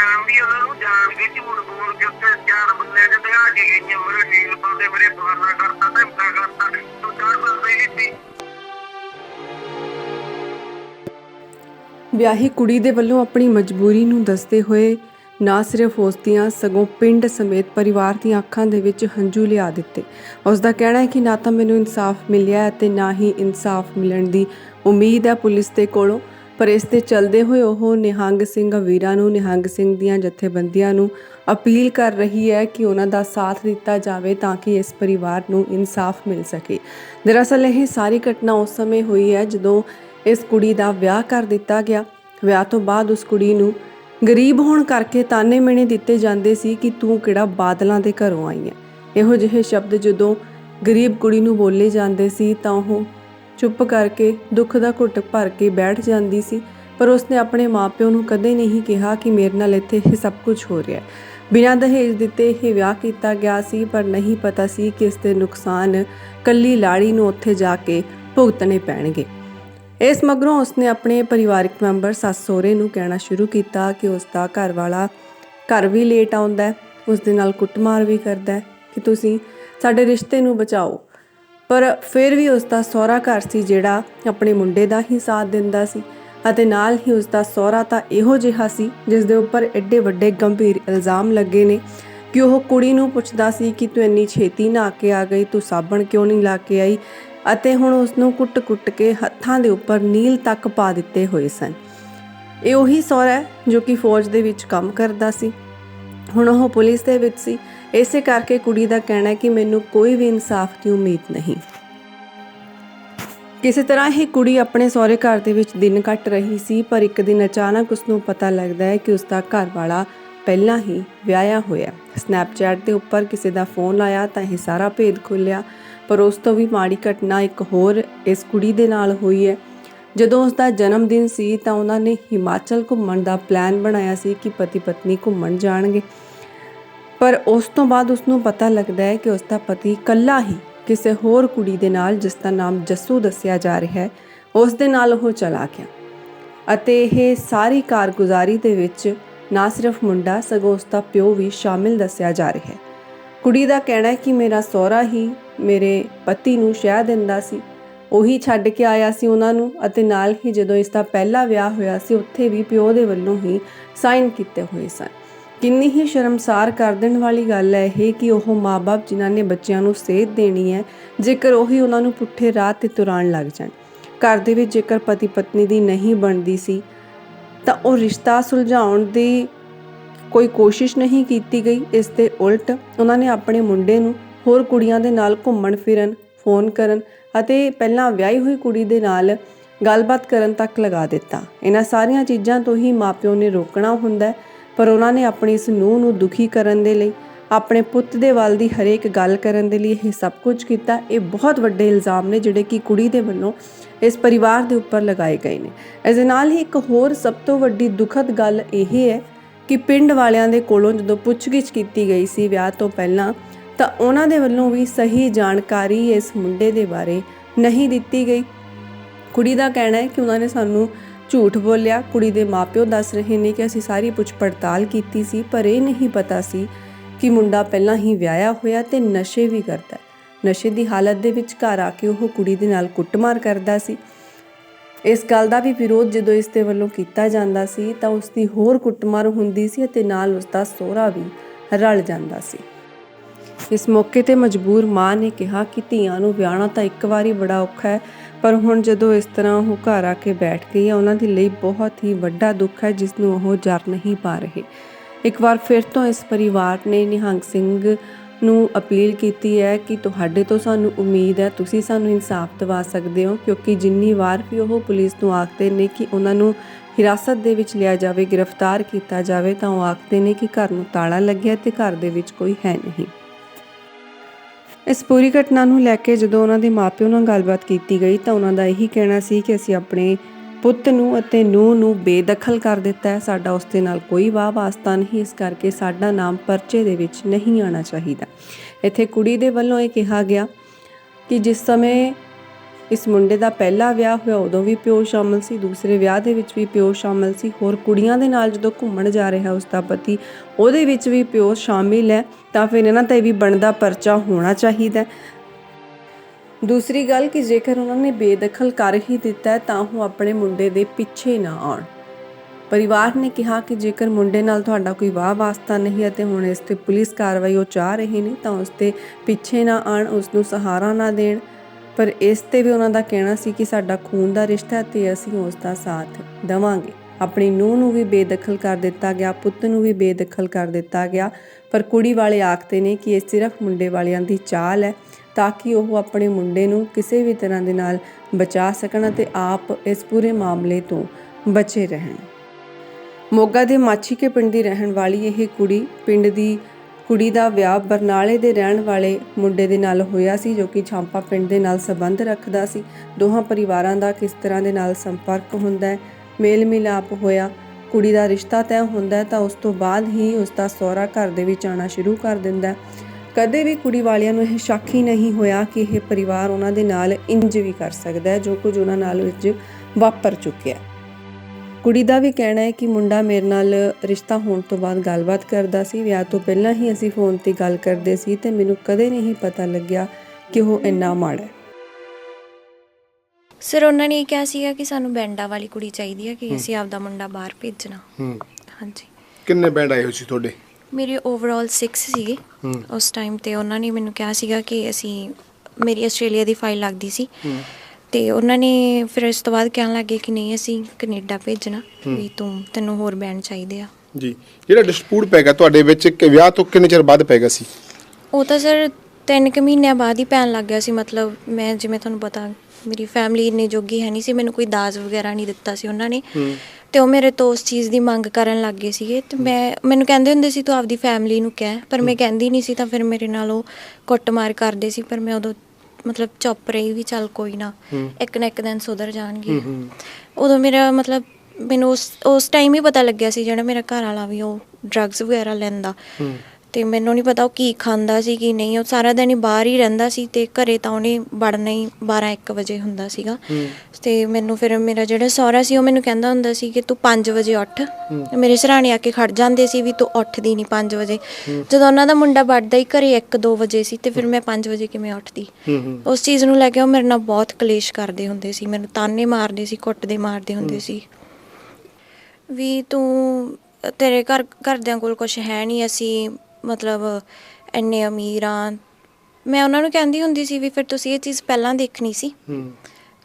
ਲੈਣ ਦੀ, ਉਹਨਾਂ ਨੂੰ ਜਾਣ ਕੇ ਝੂਠ ਬੋਲ ਕੇ ਉੱਤੇ ਚਾਰ ਬੰਦੇ ਦੇ ਦਿਖਾ ਕੇ ਗਈਆਂ ਮੇਰੇ ਨੀਲ ਪਾਉਂਦੇ, ਮੇਰੇ ਫਲਾਨਾ ਕਰਤਾ, ਧਮਕਾ ਕਰਤਾ ਤੂੰ ਚਾਰ ਬੰਦੇ ਹੀ ਸੀ। ਵਿਆਹੀ ਕੁੜੀ ਦੇ ਵੱਲੋਂ ਆਪਣੀ ਮਜਬੂਰੀ ਨੂੰ ਦੱਸਦੇ ਹੋਏ ਨਾ ਸਿਰਫ ਉਸ ਦੀਆਂ, ਸਗੋਂ ਪਿੰਡ ਸਮੇਤ ਪਰਿਵਾਰ ਦੀਆਂ ਅੱਖਾਂ ਦੇ ਵਿੱਚ ਹੰਝੂ ਲਿਆ ਦਿੱਤੇ। ਉਸ ਦਾ ਕਹਿਣਾ ਹੈ ਕਿ ਨਾ ਤਾਂ ਮੈਨੂੰ ਇਨਸਾਫ ਮਿਲਿਆ ਤੇ ਨਾ ਹੀ ਇਨਸਾਫ ਮਿਲਣ ਦੀ ਉਮੀਦ ਹੈ ਪੁਲਿਸ ਦੇ ਕੋਲੋਂ। ਪਰ ਇਸ ਤੇ ਚੱਲਦੇ ਹੋਏ ਉਹ ਨਿਹੰਗ ਸਿੰਘ ਵੀਰਾਂ ਨੂੰ, ਨਿਹੰਗ ਸਿੰਘ ਦੀਆਂ ਜਥੇਬੰਦੀਆਂ ਨੂੰ ਅਪੀਲ ਕਰ ਰਹੀ ਹੈ ਕਿ ਉਹਨਾਂ ਦਾ ਸਾਥ ਦਿੱਤਾ ਜਾਵੇ ਤਾਂ ਕਿ ਇਸ ਪਰਿਵਾਰ ਨੂੰ ਇਨਸਾਫ ਮਿਲ ਸਕੇ। ਦਰਅਸਲ ਇਹ ਸਾਰੀ ਘਟਨਾ ਉਸ ਸਮੇਂ ਹੋਈ ਹੈ ਜਦੋਂ ਇਸ ਕੁੜੀ ਦਾ ਵਿਆਹ ਕਰ ਦਿੱਤਾ ਗਿਆ। ਵਿਆਹ ਤੋਂ ਬਾਅਦ ਉਸ ਕੁੜੀ ਨੂੰ ਗਰੀਬ ਹੋਣ ਕਰਕੇ ਤਾਨੇ ਮਿਹਣੇ ਦਿੱਤੇ ਜਾਂਦੇ ਸੀ ਕਿ ਤੂੰ ਕਿਹੜਾ ਬਾਦਲਾਂ ਦੇ ਘਰੋਂ ਆਈ ਹੈ। ਇਹੋ ਜਿਹੇ ਸ਼ਬਦ ਜਦੋਂ ਗਰੀਬ ਕੁੜੀ ਨੂੰ ਬੋਲੇ ਜਾਂਦੇ ਸੀ ਤਾਂ ਉਹ ਚੁੱਪ ਕਰਕੇ ਦੁੱਖ ਦਾ ਘੁੱਟ ਭਰ ਕੇ ਬੈਠ ਜਾਂਦੀ ਸੀ, ਪਰ ਉਸਨੇ ਆਪਣੇ ਮਾਪਿਓ ਨੂੰ ਕਦੇ ਨਹੀਂ ਕਿਹਾ ਕਿ ਮੇਰੇ ਨਾਲ ਇੱਥੇ ਇਹ ਸਭ ਕੁਝ ਹੋ ਰਿਹਾ ਹੈ। ਬਿਨਾਂ ਦਹੇਜ ਦਿੱਤੇ ਇਹ ਵਿਆਹ ਕੀਤਾ ਗਿਆ ਸੀ, ਪਰ ਨਹੀਂ ਪਤਾ ਸੀ ਕਿ ਇਸ ਦੇ ਨੁਕਸਾਨ ਕੱਲੀ ਲਾੜੀ ਨੂੰ ਉੱਥੇ ਜਾ ਕੇ ਭੁਗਤਣੇ ਪੈਣਗੇ। ਇਸ ਮਗਰੋਂ ਉਸਨੇ ਆਪਣੇ ਪਰਿਵਾਰਕ ਮੈਂਬਰ ਸੱਸ ਸਹੁਰੇ ਨੂੰ ਕਹਿਣਾ ਸ਼ੁਰੂ ਕੀਤਾ ਕਿ ਉਸ ਦਾ ਘਰ ਵਾਲਾ ਘਰ ਵੀ ਲੇਟ ਆਉਂਦਾ ਹੈ, ਉਸ ਦੇ ਨਾਲ ਕੁੱਟਮਾਰ ਵੀ ਕਰਦਾ ਹੈ ਕਿ ਤੁਸੀਂ ਸਾਡੇ ਰਿਸ਼ਤੇ ਨੂੰ ਬਚਾਓ। ਪਰ ਫਿਰ ਵੀ ਉਸ ਦਾ ਸਹੁਰਾ ਘਰ ਸੀ ਜਿਹੜਾ ਆਪਣੇ ਮੁੰਡੇ ਦਾ ਹੀ ਸਾਥ ਦਿੰਦਾ ਸੀ ਅਤੇ ਨਾਲ ਹੀ ਉਸ ਦਾ ਸਹੁਰਾ ਤਾਂ ਇਹੋ ਜਿਹਾ ਸੀ ਜਿਸ ਦੇ ਉੱਪਰ ਐਡੇ ਵੱਡੇ ਗੰਭੀਰ ਇਲਜ਼ਾਮ ਲੱਗੇ ਨੇ ਕਿ ਉਹ ਕੁੜੀ ਨੂੰ ਪੁੱਛਦਾ ਸੀ ਕਿ ਤੂੰ ਇੰਨੀ ਛੇਤੀ ਨਹਾ ਕੇ ਆ ਗਈ, ਤੂੰ ਸਾਬਣ ਕਿਉਂ ਨਹੀਂ ਲਾ ਕੇ ਆਈ? ਅਤੇ ਹੁਣ ਉਸ ਨੂੰ ਕੁੱਟ-ਕੁੱਟ ਕੇ ਹੱਥਾਂ ਦੇ ਉੱਪਰ ਨੀਲ ਤੱਕ ਪਾ ਦਿੱਤੇ ਹੋਏ ਸਨ। ਇਹ ਉਹੀ ਸਹੁਰਾ ਜੋ ਕਿ ਫੌਜ ਦੇ ਵਿੱਚ ਕੰਮ ਕਰਦਾ ਸੀ। ਹੁਣ ਉਹ ਪੁਲਿਸ ਦੇ ਵਿੱਚ ਸੀ ਇਸੇ ਕਰਕੇ ਕੁੜੀ ਦਾ ਕਹਿਣਾ ਹੈ ਕਿ ਮੈਨੂੰ ਕੋਈ ਵੀ ਇਨਸਾਫ ਦੀ ਉਮੀਦ ਨਹੀਂ। ਕਿਸੇ ਤਰ੍ਹਾਂ ਹੀ ਕੁੜੀ ਆਪਣੇ ਸਹੁਰੇ ਘਰ ਦੇ ਵਿੱਚ ਦਿਨ ਕੱਟ ਰਹੀ ਸੀ, ਪਰ ਇੱਕ ਦਿਨ ਅਚਾਨਕ ਉਸ ਨੂੰ ਪਤਾ ਲੱਗਦਾ ਹੈ ਕਿ ਉਸ ਦਾ ਘਰ ਵਾਲਾ ਪਹਿਲਾਂ ਹੀ ਵਿਆਹਿਆ ਹੋਇਆ ਸਨੈਪਚੈਟ ਦੇ ਉੱਪਰ ਕਿਸੇ ਦਾ ਫੋਨ ਆਇਆ ਤਾਂ ਇਹ ਸਾਰਾ ਭੇਦ ਖੁੱਲਿਆ ਪਰ ਉਸ ਤੋਂ ਵੀ ਮਾੜੀ ਘਟਨਾ ਇੱਕ ਹੋਰ ਇਸ ਕੁੜੀ ਦੇ ਨਾਲ ਹੋਈ ਹੈ। ਜਦੋਂ ਉਸ ਦਾ ਜਨਮ ਦਿਨ ਸੀ ਤਾਂ ਉਹਨਾਂ ਨੇ ਹਿਮਾਚਲ ਘੁੰਮਣ ਦਾ ਪਲਾਨ ਬਣਾਇਆ ਸੀ ਕਿ ਪਤੀ ਪਤਨੀ ਘੁੰਮਣ ਜਾਣਗੇ। ਪਰ ਉਸ ਤੋਂ ਬਾਅਦ ਉਸ ਨੂੰ ਪਤਾ ਲੱਗਦਾ ਹੈ ਕਿ ਉਸ ਦਾ ਪਤੀ ਇਕੱਲਾ ਹੀ ਕਿਸੇ ਹੋਰ ਕੁੜੀ ਦੇ ਨਾਲ, ਜਿਸ ਦਾ ਨਾਮ ਜੱਸੂ ਦੱਸਿਆ ਜਾ ਰਿਹਾ ਹੈ, ਉਸ ਦੇ ਨਾਲ ਉਹ ਚਲਾ ਗਿਆ। ਅਤੇ ਇਹ ਸਾਰੀ ਕਾਰਗੁਜ਼ਾਰੀ ਦੇ ਵਿੱਚ ਨਾ ਸਿਰਫ ਮੁੰਡਾ, ਸਗੋਂ ਉਸ ਦਾ ਪਿਓ ਵੀ ਸ਼ਾਮਿਲ ਦੱਸਿਆ ਜਾ ਰਿਹਾ ਹੈ। ਕੁੜੀ ਦਾ ਕਹਿਣਾ ਹੈ ਕਿ ਮੇਰਾ ਸਹੁਰਾ ਹੀ ਮੇਰੇ ਪਤੀ ਨੂੰ ਸ਼ਹਿ ਦਿੰਦਾ ਸੀ, ਉਹੀ ਛੱਡ ਕੇ ਆਇਆ ਸੀ ਉਹਨਾਂ ਨੂੰ ਅਤੇ ਨਾਲ ਹੀ ਜਦੋਂ ਇਸ ਦਾ ਪਹਿਲਾ ਵਿਆਹ ਹੋਇਆ ਸੀ, ਉੱਥੇ ਵੀ ਪਿਓ ਦੇ ਵੱਲੋਂ ਹੀ ਸਾਈਨ ਕੀਤੇ ਹੋਏ ਸਨ। ਕਿੰਨੀ ਹੀ ਸ਼ਰਮਸਾਰ ਕਰ ਦੇਣ ਵਾਲੀ ਗੱਲ ਹੈ ਇਹ ਕਿ ਉਹ ਮਾਪੇ ਜਿਨ੍ਹਾਂ ਨੇ ਬੱਚਿਆਂ ਨੂੰ ਸੇਧ ਦੇਣੀ ਹੈ ਜੇਕਰ ਉਹੀ ਉਹਨਾਂ ਨੂੰ ਪੁੱਠੇ ਰਾਹ ਤੇ ਤੁਰਾਣ ਲੱਗ ਜਾਣ। ਘਰ ਦੇ ਵਿੱਚ ਜੇਕਰ ਪਤੀ ਪਤਨੀ ਦੀ ਨਹੀਂ ਬਣਦੀ ਸੀ ਤਾਂ ਉਹ ਰਿਸ਼ਤਾ ਸੁਲਝਾਉਣ ਦੀ ਕੋਈ ਕੋਸ਼ਿਸ਼ ਨਹੀਂ ਕੀਤੀ ਗਈ। ਇਸ ਦੇ ਉਲਟ ਉਹਨਾਂ ਨੇ ਆਪਣੇ ਮੁੰਡੇ ਨੂੰ ਹੋਰ ਕੁੜੀਆਂ ਦੇ ਨਾਲ ਘੁੰਮਣ ਫਿਰਨ ਫੋਨ ਕਰਨ ਅਤੇ ਪਹਿਲਾਂ ਵਿਆਹੀ ਹੋਈ ਕੁੜੀ ਦੇ ਨਾਲ ਗੱਲਬਾਤ ਕਰਨ ਤੱਕ ਲਗਾ ਦਿੱਤਾ। ਇਹਨਾਂ ਸਾਰੀਆਂ ਚੀਜ਼ਾਂ ਤੋਂ ਹੀ ਮਾਪਿਓ ਨੇ ਰੋਕਣਾ ਹੁੰਦਾ ਹੈ, ਪਰ ਉਹਨਾਂ ਨੇ ਆਪਣੀ ਇਸ ਨੂੰਹ ਨੂੰ ਦੁਖੀ ਕਰਨ ਦੇ ਲਈ, ਆਪਣੇ ਪੁੱਤ ਦੇ ਵੱਲ ਦੀ ਹਰੇਕ ਗੱਲ ਕਰਨ ਦੇ ਲਈ ਇਹ ਸਭ ਕੁਝ ਕੀਤਾ। ਇਹ ਬਹੁਤ ਵੱਡੇ ਇਲਜ਼ਾਮ ਨੇ ਜਿਹੜੇ ਕਿ ਕੁੜੀ ਦੇ ਵੱਲੋਂ ਇਸ ਪਰਿਵਾਰ ਦੇ ਉੱਪਰ ਲਗਾਏ ਗਏ ਨੇ। ਇਸ ਦੇ ਨਾਲ ਹੀ ਇੱਕ ਹੋਰ ਸਭ ਤੋਂ ਵੱਡੀ ਦੁਖਦ ਗੱਲ ਇਹ ਹੈ ਕਿ ਪਿੰਡ ਵਾਲਿਆਂ ਦੇ ਕੋਲੋਂ ਜਦੋਂ ਪੁੱਛਗਿੱਛ ਕੀਤੀ ਗਈ ਸੀ ਵਿਆਹ ਤੋਂ ਪਹਿਲਾਂ, ਤਾਂ ਉਹਨਾਂ ਦੇ ਵੱਲੋਂ ਵੀ ਸਹੀ ਜਾਣਕਾਰੀ ਇਸ ਮੁੰਡੇ ਦੇ ਬਾਰੇ ਨਹੀਂ ਦਿੱਤੀ ਗਈ। ਕੁੜੀ ਦਾ ਕਹਿਣਾ ਹੈ ਕਿ ਉਹਨਾਂ ਨੇ ਸਾਨੂੰ ਝੂਠ ਬੋਲਿਆ। ਕੁੜੀ ਦੇ ਮਾਪਿਓ ਦੱਸ ਰਹੇ ਨੇ ਕਿ ਅਸੀਂ ਸਾਰੀ ਪੁੱਛ ਪੜਤਾਲ ਕੀਤੀ ਸੀ, ਪਰ ਇਹ ਨਹੀਂ ਪਤਾ ਸੀ ਕਿ ਮੁੰਡਾ ਪਹਿਲਾਂ ਹੀ ਵਿਆਹਿਆ ਹੋਇਆ ਤੇ ਨਸ਼ੇ ਵੀ ਕਰਦਾ ਨਸ਼ੇ ਦੀ ਹਾਲਤ ਦੇ ਵਿੱਚ ਘਰ ਆ ਕੇ ਉਹ ਕੁੜੀ ਦੇ ਨਾਲ ਕੁੱਟਮਾਰ ਕਰਦਾ ਸੀ। ਇਸ ਗੱਲ ਦਾ ਵੀ ਵਿਰੋਧ ਜਦੋਂ ਇਸ ਦੇ ਵੱਲੋਂ ਕੀਤਾ ਜਾਂਦਾ ਸੀ, ਤਾਂ ਉਸ ਦੀ ਹੋਰ ਕੁੱਟਮਾਰ ਹੁੰਦੀ ਸੀ ਅਤੇ ਨਾਲ ਉਸ ਦਾ ਸਹੁਰਾ ਵੀ ਰਲ ਜਾਂਦਾ ਸੀ। ਇਸ ਮੌਕੇ ਤੇ ਮਜਬੂਰ ਮਾਂ ਨੇ ਕਿਹਾ ਕਿ ਧੀਆਂ ਨੂੰ ਵਿਆਹਣਾ ਤਾਂ ਇੱਕ ਵਾਰੀ ਬੜਾ ਔਖਾ ਹੈ ਪਰ ਹੁਣ ਜਦੋਂ ਇਸ ਤਰ੍ਹਾਂ ਉਹ ਘਰ ਆ ਕੇ ਬੈਠ ਗਈ ਹੈ ਉਹਨਾਂ ਦੇ ਲਈ ਬਹੁਤ ਹੀ ਵੱਡਾ ਦੁੱਖ ਹੈ ਜਿਸ ਨੂੰ ਉਹ ਜਰ ਨਹੀਂ ਪਾ ਰਹੇ। ਇੱਕ ਵਾਰ ਫਿਰ ਤੋਂ ਇਸ ਪਰਿਵਾਰ ਨੇ ਨਿਹੰਗ ਸਿੰਘ ਨੂੰ ਅਪੀਲ ਕੀਤੀ ਹੈ ਕਿ ਤੁਹਾਡੇ ਤੋਂ ਸਾਨੂੰ ਉਮੀਦ ਹੈ, ਤੁਸੀਂ ਸਾਨੂੰ ਇਨਸਾਫ ਦਿਵਾ ਸਕਦੇ ਹੋ, ਕਿਉਂਕਿ ਜਿੰਨੀ ਵਾਰ ਵੀ ਉਹ ਪੁਲਿਸ ਨੂੰ ਆਖਦੇ ਨੇ ਕਿ ਉਹਨਾਂ ਨੂੰ ਹਿਰਾਸਤ ਦੇ ਵਿੱਚ ਲਿਆ ਜਾਵੇ, ਗ੍ਰਿਫਤਾਰ ਕੀਤਾ ਜਾਵੇ, ਤਾਂ ਉਹ ਆਖਦੇ ਨੇ ਕਿ ਘਰ ਨੂੰ ਤਾਲਾ ਲੱਗਿਆ ਤੇ ਘਰ ਦੇ ਵਿੱਚ ਕੋਈ ਹੈ ਨਹੀਂ। ਇਸ ਪੂਰੀ ਘਟਨਾ ਨੂੰ ਲੈ ਕੇ ਜਦੋਂ ਉਹਨਾਂ ਦੇ ਮਾਪਿਓ ਨਾਲ ਗੱਲਬਾਤ ਕੀਤੀ ਗਈ ਤਾਂ ਉਹਨਾਂ ਦਾ ਇਹੀ ਕਹਿਣਾ ਸੀ ਕਿ ਅਸੀਂ ਆਪਣੇ ਪੁੱਤ ਨੂੰ ਅਤੇ ਨੂੰਹ ਨੂੰ ਬੇਦਖਲ ਕਰ ਦਿੱਤਾ ਹੈ। ਸਾਡਾ ਉਸ ਦੇ ਨਾਲ ਕੋਈ ਵਾਹ ਵਾਸਤਾ ਨਹੀਂ, ਇਸ ਕਰਕੇ ਸਾਡਾ ਨਾਮ ਪਰਚੇ ਦੇ ਵਿੱਚ ਨਹੀਂ ਆਣਾ ਚਾਹੀਦਾ। ਇੱਥੇ ਕੁੜੀ ਦੇ ਵੱਲੋਂ ਇਹ ਕਿਹਾ ਗਿਆ ਕਿ ਜਿਸ ਸਮੇਂ ਇਸ ਮੁੰਡੇ ਦਾ ਪਹਿਲਾ ਵਿਆਹ ਹੋਇਆ ਉਦੋਂ ਵੀ ਪਿਓ ਸ਼ਾਮਲ ਸੀ, ਦੂਸਰੇ ਵਿਆਹ ਦੇ ਵਿੱਚ ਵੀ ਪਿਓ ਸ਼ਾਮਲ ਸੀ। ਹੋਰ ਕੁੜੀਆਂ ਦੇ ਨਾਲ ਜਦੋਂ ਘੁੰਮਣ ਜਾ ਰਿਹਾ ਉਸ ਦਾ ਪਤੀ, ਉਹਦੇ ਵਿੱਚ ਵੀ ਪਿਓ ਸ਼ਾਮਿਲ ਹੈ, ਤਾਂ ਫਿਰ ਇਹਨਾਂ ਤੇ ਵੀ ਬਣਦਾ ਪਰਚਾ ਹੋਣਾ ਚਾਹੀਦਾ ਦੂਸਰੀ ਗੱਲ ਕਿ ਜੇਕਰ ਉਹਨਾਂ ਨੇ ਬੇਦਖਲ ਕਰ ਹੀ ਦਿੱਤਾ ਤਾਂ ਉਹ ਆਪਣੇ ਮੁੰਡੇ ਦੇ ਪਿੱਛੇ ਨਾ ਆਉਣ। ਪਰਿਵਾਰ ਨੇ ਕਿਹਾ ਕਿ ਜੇਕਰ ਮੁੰਡੇ ਨਾਲ ਤੁਹਾਡਾ ਕੋਈ ਵਾਹ ਵਾਸਤਾ ਨਹੀਂ ਅਤੇ ਹੁਣ ਇਸ ਤੇ ਪੁਲਿਸ ਕਾਰਵਾਈ ਉਹ ਚਾਹ ਰਹੇ ਨੇ, ਤਾਂ ਉਸ ਤੇ ਪਿੱਛੇ ਨਾ ਆਣ ਉਸ ਨੂੰ ਸਹਾਰਾ ਨਾ ਦੇਣ। ਪਰ ਇਸ ਤੇ ਵੀ ਉਹਨਾਂ ਦਾ ਕਹਿਣਾ ਸੀ ਕਿ ਸਾਡਾ ਖੂਨ ਦਾ ਰਿਸ਼ਤਾ ਹੈ ਤੇ ਅਸੀਂ ਉਸ ਦਾ ਸਾਥ ਦੇਵਾਂਗੇ। ਆਪਣੀ ਨੂੰਹ ਨੂੰ ਵੀ ਬੇਦਖਲ ਕਰ ਦਿੱਤਾ ਗਿਆ, ਪੁੱਤ ਨੂੰ ਵੀ ਬੇਦਖਲ ਕਰ ਦਿੱਤਾ ਗਿਆ। ਪਰ ਕੁੜੀ ਵਾਲੇ ਆਖਦੇ ਨੇ ਕਿ ਇਹ ਸਿਰਫ ਮੁੰਡੇ ਵਾਲਿਆਂ ਦੀ ਚਾਲ ਹੈ ਤਾਂ ਕਿ ਉਹ ਆਪਣੇ ਮੁੰਡੇ ਨੂੰ ਕਿਸੇ ਵੀ ਤਰ੍ਹਾਂ ਦੇ ਨਾਲ ਬਚਾ ਸਕਣ ਅਤੇ ਆਪ ਇਸ ਪੂਰੇ ਮਾਮਲੇ ਤੋਂ ਬਚੇ ਰਹਿਣ। ਮੋਗਾ ਦੇ ਮਾਛੀ ਕੇ ਪਿੰਡ ਦੀ ਰਹਿਣ ਵਾਲੀ ਇਹ ਕੁੜੀ ਪਿੰਡ ਦੀ ਕੁੜੀ ਦਾ ਵਿਆਹ ਬਰਨਾਲੇ ਦੇ ਰਹਿਣ ਵਾਲੇ ਮੁੰਡੇ ਦੇ ਨਾਲ ਹੋਇਆ ਸੀ, ਜੋ ਕਿ ਛਾਂਪਾ ਪਿੰਡ ਦੇ ਨਾਲ ਸੰਬੰਧ ਰੱਖਦਾ ਸੀ। ਦੋਹਾਂ ਪਰਿਵਾਰਾਂ ਦਾ ਕਿਸ ਤਰ੍ਹਾਂ ਦੇ ਨਾਲ ਸੰਪਰਕ ਹੁੰਦਾ ਹੈ? ਮੇਲ ਮਿਲਾਪ ਹੋਇਆ, ਕੁੜੀ ਦਾ ਰਿਸ਼ਤਾ ਤੈਅ ਹੁੰਦਾ ਤਾਂ ਉਸ ਤੋਂ ਬਾਅਦ ਹੀ ਉਸ ਦਾ ਸਹੁਰਾ ਘਰ ਦੇ ਵਿੱਚ ਆਣਾ ਸ਼ੁਰੂ ਕਰ ਦਿੰਦਾ ਕਦੇ ਵੀ ਕੁੜੀ ਵਾਲਿਆਂ ਨੂੰ ਇਹ ਸ਼ੱਕ ਹੀ ਨਹੀਂ ਹੋਇਆ ਕਿ ਇਹ ਪਰਿਵਾਰ ਉਹਨਾਂ ਦੇ ਨਾਲ ਇੰਜ ਵੀ ਕਰ ਸਕਦਾ ਹੈ, ਜੋ ਕੁਝ ਉਹਨਾਂ ਨਾਲ ਵਿੱਚ ਵਾਪਰ ਚੁੱਕਿਆ ਕੁੜੀ ਦਾ ਵੀ ਕਹਿਣਾ ਹੈ ਕਿ ਮੁੰਡਾ ਮੇਰੇ ਨਾਲ ਰਿਸ਼ਤਾ ਹੋਣ ਤੋਂ ਬਾਅਦ ਗੱਲਬਾਤ ਕਰਦਾ ਸੀ ਵਿਆਹ ਤੋਂ ਪਹਿਲਾਂ ਹੀ ਅਸੀਂ ਫੋਨ ਤੇ ਗੱਲ ਕਰਦੇ ਸੀ ਤੇ ਮੈਨੂੰ ਕਦੇ ਨਹੀਂ ਪਤਾ ਲੱਗਿਆ ਕਿ ਉਹ ਇੰਨਾ ਮਾੜਾ ਹੈ। ਸਰ ਉਹਨਾਂ ਨੇ ਇਹ ਕਿਹਾ ਸੀਗਾ ਕਿ ਸਾਨੂੰ ਬੈਂਡਾ ਵਾਲੀ ਕੁੜੀ ਚਾਹੀਦੀ ਹੈ ਕਿ ਅਸੀਂ ਆਪਦਾ ਮੁੰਡਾ ਬਾਹਰ ਭੇਜਣਾ। ਹੂੰ। ਹਾਂਜੀ। ਕਿੰਨੇ ਬੈਂਡ ਆਏ ਹੋਏ ਸੀ ਤੁਹਾਡੇ? ਮੇਰੇ ਓਵਰਆਲ 6 ਸੀਗੇ। ਹੂੰ। ਉਸ ਟਾਈਮ ਤੇ ਉਹਨਾਂ ਨੇ ਮੈਨੂੰ ਕਿਹਾ ਸੀਗਾ ਕਿ ਅਸੀਂ ਮੇਰੀ ਆਸਟ੍ਰੇਲੀਆ ਦੀ ਫਾਈਲ ਲੱਗਦੀ ਸੀ। ਹੂੰ। ਤੇ ਉਹਨਾਂ ਨੇ ਫਿਰ ਇਸ ਤੋਂ ਬਾਅਦ ਕਹਿਣ ਲੱਗੇ ਕਿ ਨਹੀਂ ਅਸੀਂ ਕੈਨੇਡਾ ਭੇਜਣਾ ਵੀ ਤੂੰ ਤੈਨੂੰ ਹੋਰ ਬੈਂਡ ਚਾਹੀਦੇ ਆ। ਜੀ। ਜਿਹੜਾ ਡਿਸਪਿਊਟ ਪੈ ਗਿਆ ਤੁਹਾਡੇ ਵਿੱਚ ਕਿ ਵਿਆਹ ਤੋਂ ਕਿੰਨੇ ਚਿਰ ਬਾਅਦ ਪੈ ਗਿਆ ਸੀ? ਉਹ ਤਾਂ ਸਰ ਤਿੰਨ ਕੁ ਮਹੀਨਿਆਂ ਬਾਅਦ ਹੀ ਪੈਣ ਲੱਗ ਗਿਆ ਸੀ। ਮਤਲਬ ਮੈਂ ਜਿਵੇਂ ਤੁਹਾਨੂੰ ਪਤਾ ਮੇਰੀ ਫੈਮਿਲੀ ਇੰਨੀ ਜੋਗੀ ਹੈ ਨਹੀਂ ਸੀ ਮੈਨੂੰ ਕੋਈ ਦਾਜ ਵਗੈਰਾ ਨਹੀਂ ਦਿੱਤਾ ਸੀ ਉਹਨਾਂ ਨੇ। ਤੇ ਉਹ ਮੇਰੇ ਤੋਂ ਉਸ ਚੀਜ਼ ਦੀ ਮੰਗ ਕਰਨ ਲੱਗ ਗਏ ਸੀਗੇ। ਤੇ ਮੈਂ ਮੈਨੂੰ ਕਹਿੰਦੇ ਹੁੰਦੇ ਸੀ ਤੂੰ ਆਪਦੀ ਫੈਮਿਲੀ ਨੂੰ ਕਹਿ। ਪਰ ਮੈਂ ਕਹਿੰਦੀ ਨਹੀਂ ਸੀ ਤਾਂ ਫਿਰ ਮੇਰੇ ਨਾਲ ਉਹ ਕੁੱਟਮਾਰ ਕਰਦੇ ਸੀ। ਪਰ ਮੈਂ ਉਦੋਂ ਮਤਲਬ ਚੁੱਪ ਰਹੀ ਵੀ ਚੱਲ ਕੋਈ ਨਾ। ਇੱਕ ਨਾ ਇੱਕ ਦਿਨ ਸੁਧਰ ਜਾਣਗੇ। ਉਦੋਂ ਮੇਰਾ ਮਤਲਬ ਮੈਨੂੰ ਉਸ ਉਸ ਟਾਈਮ ਹੀ ਪਤਾ ਲੱਗਿਆ ਸੀ ਜਿਹੜਾ ਮੇਰਾ ਘਰ ਵਾਲਾ ਵੀ ਉਹ ਡਰੱਗਸ ਵਗੈਰਾ ਲੈਂਦਾ। ਤੇ ਮੈਨੂੰ ਨਹੀਂ ਪਤਾ ਉਹ ਕੀ ਖਾਂਦਾ ਸੀ ਕੀ ਨਹੀਂ। ਉਹ ਸਾਰਾ ਦਿਨ ਹੀ ਬਾਹਰ ਹੀ ਰਹਿੰਦਾ ਸੀ ਤੇ ਘਰੇ ਤਾਂ ਉਹਨੇ ਵੜਨਾ ਹੀ 12 1 ਵਜੇ ਹੁੰਦਾ ਸੀਗਾ। ਤੇ ਮੈਨੂੰ ਫਿਰ ਮੇਰਾ ਜਿਹੜਾ ਸਹੁਰਾ ਸੀ ਉਹ ਮੈਨੂੰ ਕਹਿੰਦਾ ਹੁੰਦਾ ਸੀ ਕਿ ਤੂੰ 5 ਵਜੇ ਉੱਠ। ਮੇਰੇ ਸਰਾਣੇ ਆ ਕੇ ਖੜ ਜਾਂਦੇ ਸੀ ਵੀ ਤੂੰ ਉੱਠਦੀ ਨਹੀਂ 5 ਵਜੇ। ਜਦੋਂ ਉਹਨਾਂ ਦਾ ਮੁੰਡਾ ਵੱਡਦਾ ਹੀ ਘਰੇ 1-2 ਵਜੇ ਸੀ ਤੇ ਫਿਰ ਮੈਂ 5 ਵਜੇ ਕਿਵੇਂ ਉੱਠਦੀ? ਉਸ ਚੀਜ਼ ਨੂੰ ਲੈ ਕੇ ਉਹ ਮੇਰੇ ਨਾਲ ਬਹੁਤ ਕਲੇਸ਼ ਕਰਦੇ ਹੁੰਦੇ ਸੀ। ਮੈਨੂੰ ਤਾਨੇ ਮਾਰਦੇ ਸੀ ਕੁੱਟਦੇ ਮਾਰਦੇ ਹੁੰਦੇ ਸੀ। ਵੀ ਤੂੰ ਤੇਰੇ ਘਰ ਘਰਦਿਆਂ ਕੋਲ ਕੁਝ ਹੈ ਨਹੀਂ ਅਸੀਂ ਮਤਲਬ ਇੰਨੇ ਅਮੀਰ ਆ। ਮੈਂ ਉਹਨਾਂ ਨੂੰ ਕਹਿੰਦੀ ਹੁੰਦੀ ਸੀ ਵੀ ਫਿਰ ਤੁਸੀਂ ਇਹ ਚੀਜ਼ ਪਹਿਲਾਂ ਦੇਖਣੀ ਸੀ। ਹੂੰ।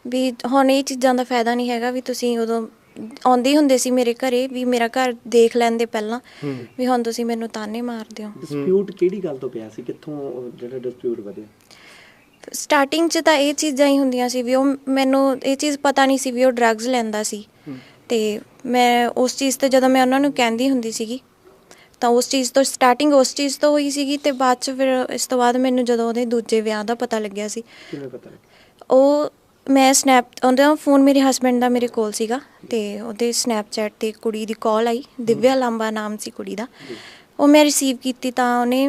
ਵੀ ਹੁਣ ਇਹ ਚੀਜ਼ਾਂ ਦਾ ਫਾਇਦਾ ਨਹੀਂ ਹੈਗਾ ਵੀ ਤੁਸੀਂ ਉਦੋਂ ਆਉਂਦੇ ਹੀ ਹੁੰਦੇ ਸੀ ਮੇਰੇ ਘਰੇ ਵੀ ਮੇਰਾ ਘਰ ਦੇਖ ਲੈਂਦੇ ਪਹਿਲਾਂ। ਹੂੰ। ਵੀ ਹੁਣ ਤੁਸੀਂ ਮੈਨੂੰ ਤਾਨੇ ਮਾਰਦੇ ਹੋ ਡਿਸਪਿਊਟ ਕਿਹੜੀ ਗੱਲ ਤੋਂ ਪਿਆ ਸੀ? ਕਿੱਥੋਂ ਉਹ ਜਿਹੜਾ ਡਿਸਪਿਊਟ ਵਧਿਆ? ਸਟਾਰਟਿੰਗ 'ਚ ਤਾਂ ਇਹ ਚੀਜ਼ਾਂ ਹੀ ਹੁੰਦੀਆਂ ਸੀ ਵੀ ਉਹ ਮੈਨੂੰ ਇਹ ਚੀਜ਼ ਪਤਾ ਨਹੀਂ ਸੀ ਵੀ ਉਹ ਡਰੱਗਸ ਲੈਂਦਾ ਸੀ। ਤੇ ਮੈਂ ਉਸ ਚੀਜ਼ ਤੇ ਜਦੋਂ ਮੈਂ ਉਹਨਾਂ ਨੂੰ ਕਹਿੰਦੀ ਹੁੰਦੀ ਸੀਗੀ ਤਾਂ ਉਸ ਚੀਜ਼ ਤੋਂ ਸਟਾਰਟਿੰਗ ਉਸ ਚੀਜ਼ ਤੋਂ ਹੋਈ ਸੀਗੀ ਤੇ ਬਾਅਦ ਚ ਫਿਰ ਇਸ ਤੋਂ ਬਾਅਦ ਮੈਨੂੰ ਜਦੋਂ ਉਹਦੇ ਦੂਜੇ ਵਿਆਹ ਦਾ ਪਤਾ ਲੱਗਿਆ ਸੀ। ਕਿਵੇਂ ਪਤਾ ਲੱਗਿਆ? ਉਹ ਮੈਂ ਸਨੈਪ ਉਹਦਾ ਫੋਨ ਮੇਰੇ ਹਸਬੰਡ ਦਾ ਮੇਰੇ ਕੋਲ ਸੀਗਾ ਤੇ ਉਹਦੇ ਸਨੈਪਚੈਟ ਤੇ ਕੁੜੀ ਦੀ ਕਾਲ ਆਈ ਦਿਵਿਆ ਲਾਂਬਾ ਨਾਮ ਸੀ ਕੁੜੀ ਦਾ। ਉਹ ਮੈਂ ਰਿਸੀਵ ਕੀਤੀ ਤਾਂ ਉਹਨੇ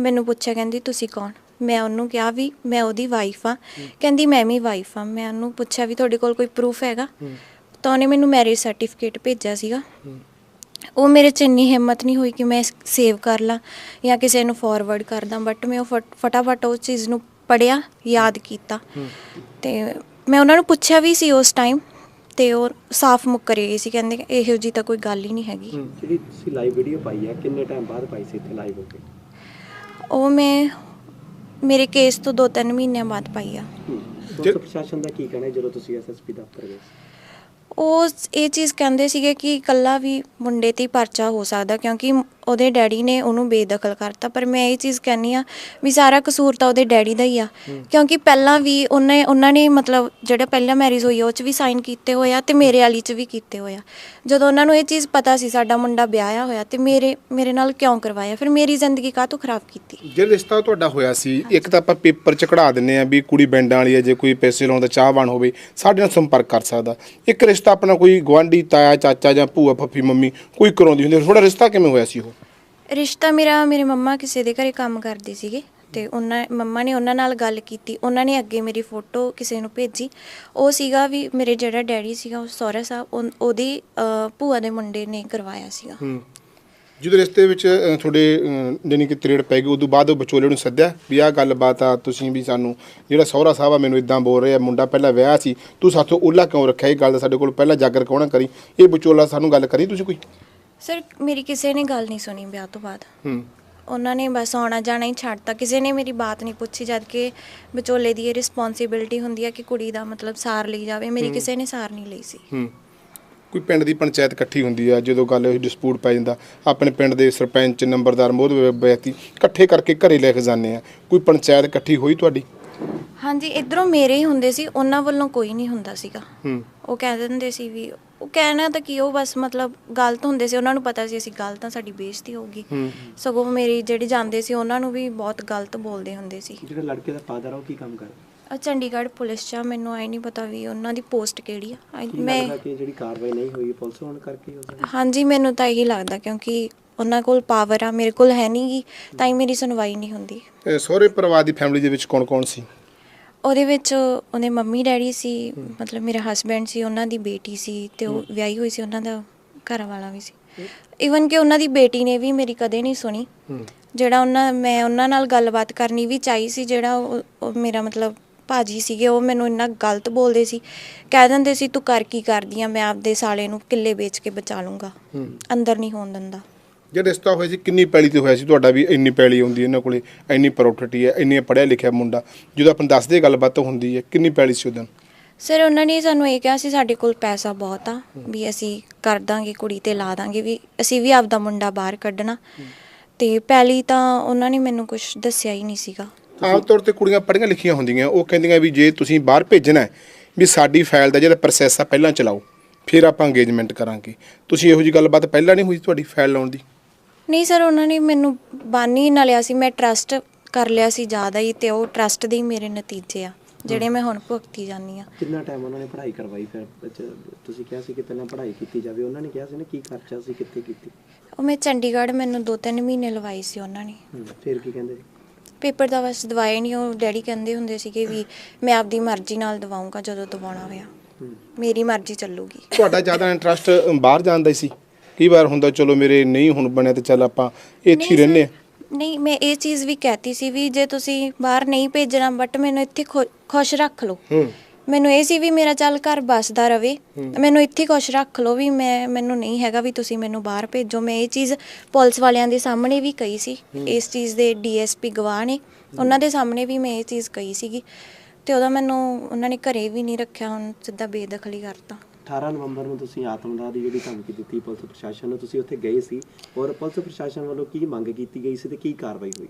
ਮੈਨੂੰ ਪੁੱਛਿਆ ਕਹਿੰਦੀ ਤੁਸੀਂ ਕੌਣ? ਮੈਂ ਉਹਨੂੰ ਕਿਹਾ ਵੀ ਮੈਂ ਉਹਦੀ ਵਾਈਫ ਆ ਕਹਿੰਦੀ ਮੈਂ ਵੀ ਵਾਈਫ ਆ ਮੈਂ ਉਹਨੂੰ ਪੁੱਛਿਆ ਵੀ ਤੁਹਾਡੇ ਕੋਲ ਕੋਈ ਪ੍ਰੂਫ ਹੈਗਾ? ਤਾਂ ਉਹਨੇ ਮੈਨੂੰ ਮੈਰਿਜ ਸਰਟੀਫਿਕੇਟ ਭੇਜਿਆ ਸੀਗਾ। ਉਹ ਮੇਰੇ ਚ ਇੰਨੀ ਹਿੰਮਤ ਨਹੀਂ ਹੋਈ ਕਿ ਮੈਂ ਸੇਵ ਕਰ ਲਾਂ ਜਾਂ ਕਿਸੇ ਨੂੰ ਫਾਰਵਰਡ ਕਰ ਦਾਂ ਬਟ ਮੈਂ ਉਹ ਫਟ- ਫਟਾਫਟ ਉਸ ਚੀਜ਼ ਨੂੰ ਪੜਿਆ ਯਾਦ ਕੀਤਾ। ਤੇ ਮੈਂ ਉਹਨਾਂ ਨੂੰ ਪੁੱਛਿਆ ਵੀ ਸੀ ਉਸ ਟਾਈਮ ਤੇ ਉਹ ਸਾਫ਼ ਮੁੱਕਰ ਗਏ ਸੀ ਕਹਿੰਦੇ ਕਿ ਇਹੋ ਜੀ ਤਾਂ ਕੋਈ ਗੱਲ ਹੀ ਨਹੀਂ ਹੈਗੀ। ਜਿਹੜੀ ਤੁਸੀਂ ਲਾਈਵ ਵੀਡੀਓ ਪਾਈ ਹੈ ਕਿੰਨੇ ਟਾਈਮ ਬਾਅਦ ਪਾਈ ਸੀ ਇੱਥੇ ਲਾਈਵ ਹੋ ਕੇ? ਉਹ ਮੈਂ ਮੇਰੇ ਕੇਸ ਤੋਂ 2-3 ਮਹੀਨਿਆਂ ਬਾਅਦ ਪਾਈ ਆ। ਪੁਲਿਸ ਜੇ- ਪ੍ਰਸ਼ਾਸਨ ਦਾ ਕੀ ਕਹਿਣਾ ਹੈ ਜਦੋਂ ਤੁਸੀਂ ਐਸਐਸਪੀ ਦਫ਼ਤਰ ਗਏ ਉਹ ਇਹ ਚੀਜ਼ ਕਹਿੰਦੇ ਸੀਗੇ ਕਿ ਇਕੱਲਾ ਵੀ ਮੁੰਡੇ ਤੇ ਹੀ ਪਰਚਾ ਹੋ ਸਕਦਾ ਕਿਉਂਕਿ ਉਹਦੇ ਡੈਡੀ ਨੇ ਉਹਨੂੰ ਬੇਦਖਲ ਕਰਤਾ। ਪਰ ਮੈਂ ਇਹ ਚੀਜ਼ ਕਹਿੰਨੀ ਆ ਵੀ ਸਾਰਾ ਕਸੂਰ ਤਾਂ ਉਹਦੇ ਡੈਡੀ ਦਾ ਹੀ ਆ। ਕਿਉਂਕਿ ਪਹਿਲਾਂ ਵੀ ਉਹਨੇ ਉਹਨਾਂ ਨੇ ਮਤਲਬ ਜਿਹੜਾ ਪਹਿਲਾਂ ਮੈਰਿਜ ਹੋਈ ਆ ਉਹ 'ਚ ਵੀ ਸਾਈਨ ਕੀਤੇ ਹੋਏ ਆ ਤੇ ਮੇਰੇ ਵਾਲੀ 'ਚ ਵੀ ਕੀਤੇ ਹੋਏ ਆ। ਜਦੋਂ ਉਹਨਾਂ ਨੂੰ ਇਹ ਚੀਜ਼ ਪਤਾ ਸੀ ਸਾਡਾ ਮੁੰਡਾ ਵਿਆਹਿਆ ਹੋਇਆ ਤੇ ਮੇਰੇ ਮੇਰੇ ਨਾਲ ਕਿਉਂ ਕਰਵਾਇਆ? ਫਿਰ ਮੇਰੀ ਜ਼ਿੰਦਗੀ ਕਾਹਤੋਂ ਖਰਾਬ ਕੀਤੀ? ਜੇ ਰਿਸ਼ਤਾ ਤੁਹਾਡਾ ਹੋਇਆ ਸੀ ਇੱਕ ਤਾਂ ਆਪਾਂ ਪੇਪਰ ਚ ਕਢਾ ਦਿੰਨੇ ਆ ਵੀ ਕੁੜੀ ਬੈਂਡਾਂ ਵਾਲੀ ਹੈ ਜੇ ਕੋਈ ਪੈਸੇ ਲਾਉਣ ਦਾ ਚਾਹਵਾਨ ਹੋਵੇ ਸਾਡੇ ਨਾਲ ਸੰਪਰਕ ਕਰ ਸਕਦਾ। ਇੱਕ ਰਿਸ਼ਤਾ ਆਪਣਾ ਕੋਈ ਗਵਾਂਢੀ ਤਾਇਆ ਚਾਚਾ ਜਾਂ ਭੂਆ ਫੱਫੀ ਮੰਮੀ ਕੋਈ ਕਰਾਉਂਦੀ ਹੁੰਦੀ ਤੁਹਾਡਾ ਰਿਸ਼ਤਾ ਕਿਵੇਂ ਹੋਇਆ ਸੀ ਉਹ? ਰਿਸ਼ਤਾ ਮੇਰਾ ਮੇਰੇ ਮੰਮਾ ਕਿਸੇ ਦੇ ਘਰੇ ਕੰਮ ਕਰਦੇ ਸੀਗੇ ਤੇ ਉਹਨਾਂ ਮੰਮਾ ਨੇ ਉਹਨਾਂ ਨਾਲ ਗੱਲ ਕੀਤੀ ਉਹਨਾਂ ਨੇ ਅੱਗੇ ਮੇਰੀ ਫੋਟੋ ਕਿਸੇ ਨੂੰ ਭੇਜੀ। ਉਹ ਸੀਗਾ ਵੀ ਮੇਰੇ ਜਿਹੜਾ ਡੈਡੀ ਸੀਗਾ ਉਹ ਸਹੁਰਾ ਸਾਹਿਬ ਉਹ- ਉਹਦੀ ਅਹ, ਭੂਆ ਦੇ ਮੁੰਡੇ ਨੇ ਕਰਵਾਇਆ ਸੀਗਾ। ਹੂੰ। ਜਦੋਂ ਰਿਸ਼ਤੇ ਵਿੱਚ ਅ, ਤੁਹਾਡੇ ਅ, ਜਾਣੀ ਕਿ ਤਰੇੜ ਪੈ ਗਈ ਉਦੋਂ ਬਾਅਦ ਉਹ ਵਿਚੋਲੇ ਨੂੰ ਸੱਦਿਆ ਵੀ ਆਹ ਗੱਲਬਾਤ ਆ ਤੁਸੀਂ ਵੀ ਸਾਨੂੰ ਜਿਹੜਾ ਸਹੁਰਾ ਸਾਹਿਬ ਆ ਮੈਨੂੰ ਇਦਾਂ ਬੋਲ ਰਿਹਾ ਮੁੰਡਾ ਪਹਿਲਾਂ ਵਿਆਹ ਸੀ ਤੂੰ ਸਾਥੋਂ ਉੱਲਾ ਕਿਉਂ ਰੱਖਿਆ? ਇਹ ਗੱਲ ਦਾ ਸਾਡੇ ਕੋਲ ਪਹਿਲਾਂ ਜਾਗਰ ਕੌਣਾ ਕਰੀ? ਇਹ ਵਿਚੋਲਾ ਸਾਨੂੰ ਗੱਲ ਕਰੀ ਤੁਸੀਂ ਕੋਈ? ਸਰ ਮੇਰੀ ਕਿਸੇ ਨੇ ਗੱਲ ਨਹੀਂ ਸੁਣੀ ਵਿਆਹ ਤੋਂ ਬਾਅਦ। ਹੂੰ। ਉਹਨਾਂ ਨੇ ਬਸ ਆਉਣਾ ਜਾਣਾ ਹੀ ਛੱਡਤਾ। ਕਿਸੇ ਨੇ ਮੇਰੀ ਬਾਤ ਨਹੀਂ ਪੁੱਛੀ ਜਦ ਕਿ ਵਿਚੋਲੇ ਦੀ ਇਹ ਰਿਸਪੌਂਸਿਬਿਲਟੀ ਹੁੰਦੀ ਹੈ ਕਿ ਕੁੜੀ ਦਾ ਮਤਲਬ ਸਾਰ ਲਈ ਜਾਵੇ। ਮੇਰੀ ਕਿਸੇ ਨੇ ਸਾਰ ਨਹੀਂ ਲਈ ਸੀ। ਹੂੰ। ਕੋਈ ਪਿੰਡ ਦੀ ਪੰਚਾਇਤ ਇਕੱਠੀ ਹੁੰਦੀ ਆ ਜਦੋਂ ਗੱਲ ਇਹ ਡਿਸਪਿਊਟ ਪੈ ਜਾਂਦਾ ਆਪਣੇ ਪਿੰਡ ਦੇ ਸਰਪੰਚ ਨੰਬਰਦਾਰ ਮੋਦ ਵਿਅਕਤੀ ਇਕੱਠੇ ਕਰਕੇ ਘਰੇ ਲੈ ਕੇ ਜਾਂਦੇ ਆ। ਕੋਈ ਪੰਚਾਇਤ ਇਕੱਠੀ ਹੋਈ ਤੁਹਾਡੀ? ਹਾਂਜੀ ਇਧਰੋਂ ਮੇਰੇ ਹੀ ਹੁੰਦੇ ਸੀ ਉਹਨਾਂ ਵੱਲੋਂ ਕੋਈ ਨਹੀਂ ਹੁੰਦਾ ਸੀਗਾ। ਹੂੰ। ਉਹ ਕਹਿ ਦਿੰਦੇ ਸੀ ਵੀ ਉਹ ਕਹਿਣਾ ਤਾਂ ਕਿ ਉਹ ਬਸ ਮਤਲਬ ਗਲਤ ਹੁੰਦੇ ਸੀ ਉਹਨਾਂ ਨੂੰ ਪਤਾ ਸੀ ਅਸੀਂ ਗਲਤ ਤਾਂ ਸਾਡੀ ਬੇਇੱਜ਼ਤੀ ਹੋਊਗੀ ਸਗੋਂ ਮੇਰੀ ਜਿਹੜੇ ਜਾਂਦੇ ਸੀ ਉਹਨਾਂ ਨੂੰ ਵੀ ਬਹੁਤ ਗਲਤ ਬੋਲਦੇ ਹੁੰਦੇ ਸੀ। ਜਿਹੜਾ ਲੜਕੇ ਦਾ ਫਾਦਰ ਆ ਉਹ ਕੀ ਕੰਮ ਕਰਦਾ? ਅਹ ਚੰਡੀਗੜ੍ਹ ਪੁਲਿਸ 'ਚ ਆ, ਮੈਨੂੰ ਆਈ ਨਹੀਂ ਪਤਾ ਵੀ ਉਹਨਾਂ ਦੀ ਪੋਸਟ ਕਿਹੜੀ ਆ। ਮੈਂ ਲੱਗਦਾ ਕਿ ਜਿਹੜੀ ਕਾਰਵਾਈ ਨਹੀਂ ਹੋਈ ਪੁਲਿਸ ਹੋਣ ਕਰਕੇ ਹੋ ਸਕਦਾ? ਹਾਂਜੀ ਮੈਨੂੰ ਤਾਂ ਇਹੀ ਲੱਗਦਾ ਕਿਉਂਕਿ ਉਹਨਾਂ ਕੋਲ ਪਾਵਰ ਆ ਮੇਰੇ ਕੋਲ ਹੈ ਨਹੀਂਗੀ ਤਾਂ ਹੀ ਮੇਰੀ ਸੁਣਵਾਈ ਨਹੀਂ ਹੁੰਦੀ। ਸਹੁਰੇ ਪਰਿਵਾਰ ਦੀ ਫੈਮਿਲੀ ਦੇ ਵਿੱਚ ਕੌਣ ਕੌਣ ਸੀ? ਉਹਦੇ ਵਿੱਚ ਉਹਦੇ ਮੰਮੀ ਡੈਡੀ ਸੀ ਮਤਲਬ ਮੇਰੇ ਹਸਬੈਂਡ ਸੀ ਉਹਨਾਂ ਦੀ ਬੇਟੀ ਸੀ ਤੇ ਉਹ ਵਿਆਹੀ ਹੋਈ ਸੀ ਉਹਨਾਂ ਦਾ ਘਰ ਵਾਲਾ ਵੀ ਸੀ। ਇਵਨ ਕਿ ਉਹਨਾਂ ਦੀ ਬੇਟੀ ਨੇ ਵੀ ਮੇਰੀ ਕਦੇ ਨਹੀਂ ਸੁਣੀ। ਜਿਹੜਾ ਉਹਨਾਂ ਮੈਂ ਉਹਨਾਂ ਨਾਲ ਗੱਲਬਾਤ ਕਰਨੀ ਵੀ ਚਾਹੀ ਸੀ ਜਿਹੜਾ ਉਹ ਮੇਰਾ ਮਤਲਬ ਭਾਜੀ ਸੀਗੇ ਉਹ ਮੈਨੂੰ ਇੰਨਾ ਗਲਤ ਬੋਲਦੇ ਸੀ। ਕਹਿ ਦਿੰਦੇ ਸੀ ਤੂੰ ਕਰ ਕੀ ਕਰਦੀ ਆ ਮੈਂ ਆਪਦੇ ਸਾਲੇ ਨੂੰ ਕਿੱਲੇ ਵੇਚ ਕੇ ਬਚਾ ਲੂੰਗਾ। ਅੰਦਰ ਨਹੀਂ ਹੋਣ ਦਿੰਦਾ। ਜਿਹੜਾ ਰਿਸ਼ਤਾ ਹੋਇਆ ਸੀ ਕਿੰਨੀ ਪੈਲੀ ਤੇ ਹੋਇਆ ਸੀ ਤੁਹਾਡਾ ਵੀ ਇੰਨੀ ਪੈਲੀ ਆਉਂਦੀ ਇਹਨਾਂ ਕੋਲੇ ਇੰਨੀ ਪ੍ਰੋਪਰਟੀ ਹੈ ਇੰਨੀ ਪੜ੍ਹਿਆ ਲਿਖਿਆ ਮੁੰਡਾ ਜਦੋਂ ਆਪਾਂ ਦੱਸਦੇ ਗੱਲਬਾਤ ਹੁੰਦੀ ਹੈ ਕਿੰਨੀ ਪੈਲੀ ਸੀ ਉਦੋਂ ਸਰ ਉਹਨਾਂ ਨੇ ਸਾਨੂੰ ਇਹ ਕਿਹਾ ਸੀ ਸਾਡੇ ਕੋਲ ਪੈਸਾ ਬਹੁਤ ਆ ਵੀ ਅਸੀਂ ਕਰ ਦਾਂਗੇ ਕੁੜੀ ਤੇ ਲਾ ਦਾਂਗੇ ਵੀ ਅਸੀਂ ਵੀ ਆਪਦਾ ਮੁੰਡਾ ਬਾਹਰ ਕੱਢਣਾ। ਤੇ ਪਹਿਲੀ ਤਾਂ ਉਹਨਾਂ ਨੇ ਮੈਨੂੰ ਕੁਝ ਦੱਸਿਆ ਹੀ ਨਹੀਂ ਸੀਗਾ। ਆਮ ਤੌਰ ਤੇ ਕੁੜੀਆਂ ਪੜ੍ਹੀਆਂ ਲਿਖੀਆਂ ਹੁੰਦੀਆਂ ਉਹ ਕਹਿੰਦੀਆਂ ਵੀ ਜੇ ਤੁਸੀਂ ਬਾਹਰ ਭੇਜਣਾ ਹੈ ਵੀ ਸਾਡੀ ਫਾਈਲ ਦਾ ਜਿਹੜਾ ਪ੍ਰੋਸੈਸ ਆ ਪਹਿਲਾਂ ਚਲਾਓ ਫਿਰ ਆਪਾਂ ਇੰਗੇਜਮੈਂਟ ਕਰਾਂਗੇ। ਤੁਸੀਂ ਇਹੋ ਜੀ ਗੱਲਬਾਤ ਪਹਿਲਾਂ ਨਹੀਂ ਹੋਈ ਤੁਹਾਡੀ ਫਾਈਲ ਲਾਉਣ ਦੀ? ਨਹੀਂ ਸਰ ਉਹਨਾਂ ਨੇ ਮੈਨੂੰ ਬਾਨੀ ਨਾ ਲਿਆ ਸੀ। ਮੈਂ ਟਰਸਟ ਕਰ ਲਿਆ ਸੀ ਜ਼ਿਆਦਾ ਹੀ ਤੇ ਉਹ ਟਰਸਟ ਦੇ ਹੀ ਮੇਰੇ ਨਤੀਜੇ ਆ ਜਿਹੜੇ ਮੈਂ ਹੁਣ ਭੁਗਤੀ ਜਾਂਦੀ ਆ ਕਿੰਨਾ ਟਾਈਮ ਉਹਨਾਂ ਨੇ ਪੜ੍ਹਾਈ ਕਰਵਾਈ ਫਿਰ? ਬੱਚੇ ਤੁਸੀਂ ਕਿਹਾ ਸੀ ਕਿ ਪਹਿਲਾਂ ਪੜ੍ਹਾਈ ਕੀਤੀ ਜਾਵੇ। ਉਹਨਾਂ ਨੇ ਕਿਹਾ ਸੀ ਨਾ ਕੀ ਖਰਚਾ ਸੀ ਕਿੱਥੇ ਕੀਤੀ? ਉਹ ਮੈਂ ਚੰਡੀਗੜ੍ਹ ਮੈਨੂੰ 2-3 ਮਹੀਨੇ ਲਵਾਈ ਸੀ ਉਹਨਾਂ ਨੇ। ਹੂੰ, ਫਿਰ ਕੀ ਕਹਿੰਦੇ? ਪੇਪਰ ਦਾ ਬਸ ਦਵਾਏ ਨਹੀਂ ਉਹ ਡੈਡੀ ਕਹਿੰਦੇ ਹੁੰਦੇ ਸੀਗੇ ਵੀ ਮੈਂ ਆਪਦੀ ਮਰਜ਼ੀ ਨਾਲ ਦਵਾਉਂਗਾ ਜਦੋਂ ਦਵਾਉਣਾ ਹੋਇਆ। ਹੂੰ। ਮੇਰੀ ਮਰਜ਼ੀ ਚੱਲੂਗੀ। ਤੁਹਾਡਾ ਜ਼ਿਆਦਾ ਇੰਟਰਸਟ ਬਾਹਰ ਜਾਣ ਦਾ ਹੀ ਸੀ। ਕਈ ਵਾਰ ਹੁੰਦਾ ਚਲੋ ਮੇਰੇ ਨਹੀਂ ਹੁਣ ਬਣਿਆ ਤੇ ਚੱਲ ਆਪਾਂ ਇੱਥੇ ਹੀ ਰਹਿੰਦੇ ਸਰ, ਨਹੀਂ ਮੈਂ ਇਹ ਚੀਜ਼ ਵੀ ਕਹਿਤੀ ਸੀ ਵੀ ਜੇ ਤੁਸੀਂ ਬਾਹਰ ਨਹੀਂ ਭੇਜਣਾ ਬਟ ਮੈਨੂੰ ਇੱਥੇ ਖੁ- ਖੁਸ਼ ਰੱਖ ਲਓ। ਹੂੰ। ਮੈਨੂੰ ਇਹ ਸੀ ਵੀ ਮੇਰਾ ਚੱਲ ਘਰ ਬਸਦਾ ਰਵੇ। ਮੈਨੂੰ ਇੱਥੇ ਹੀ ਖੁਸ਼ ਰੱਖ ਲਓ ਵੀ ਮੈਂ ਮੈਨੂੰ ਨਹੀਂ ਹੈਗਾ ਵੀ ਤੁਸੀਂ ਮੈਨੂੰ ਬਾਹਰ ਭੇਜੋ। ਮੈਂ ਇਹ ਚੀਜ਼ ਪੁਲਿਸ ਵਾਲਿਆਂ ਦੇ ਸਾਹਮਣੇ ਵੀ ਕਹੀ ਸੀ। ਇਸ ਚੀਜ਼ ਦੇ ਡੀਐਸਪੀ ਗਵਾਹ ਨੇ। ਉਹਨਾਂ ਦੇ ਸਾਹਮਣੇ ਵੀ ਮੈਂ ਇਹ ਚੀਜ਼ ਕਹੀ ਸੀਗੀ। ਤੇ ਉਹਦਾ ਮੈਨੂੰ ਉਹਨਾਂ ਨੇ ਘਰੇ ਵੀ ਨਹੀਂ ਰੱਖਿਆ ਹੁਣ ਸਿੱਧਾ ਬੇਦਖਲੀ ਕਰਤਾ। 18 ਨਵੰਬਰ ਨੂੰ ਤੁਸੀਂ ਆਤਮਦਾਹ ਦੀ ਜਿਹੜੀ ਧਮਕੀ ਦਿੱਤੀ ਪੁਲਿਸ ਪ੍ਰਸ਼ਾਸਨ ਨੂੰ ਤੁਸੀਂ ਉੱਥੇ ਗਏ ਸੀ ਔਰ ਪੁਲਿਸ ਪ੍ਰਸ਼ਾਸਨ ਵੱਲੋਂ ਕੀ ਮੰਗ ਕੀਤੀ ਗਈ ਸੀ ਤੇ ਕੀ ਕਾਰਵਾਈ ਹੋਈ?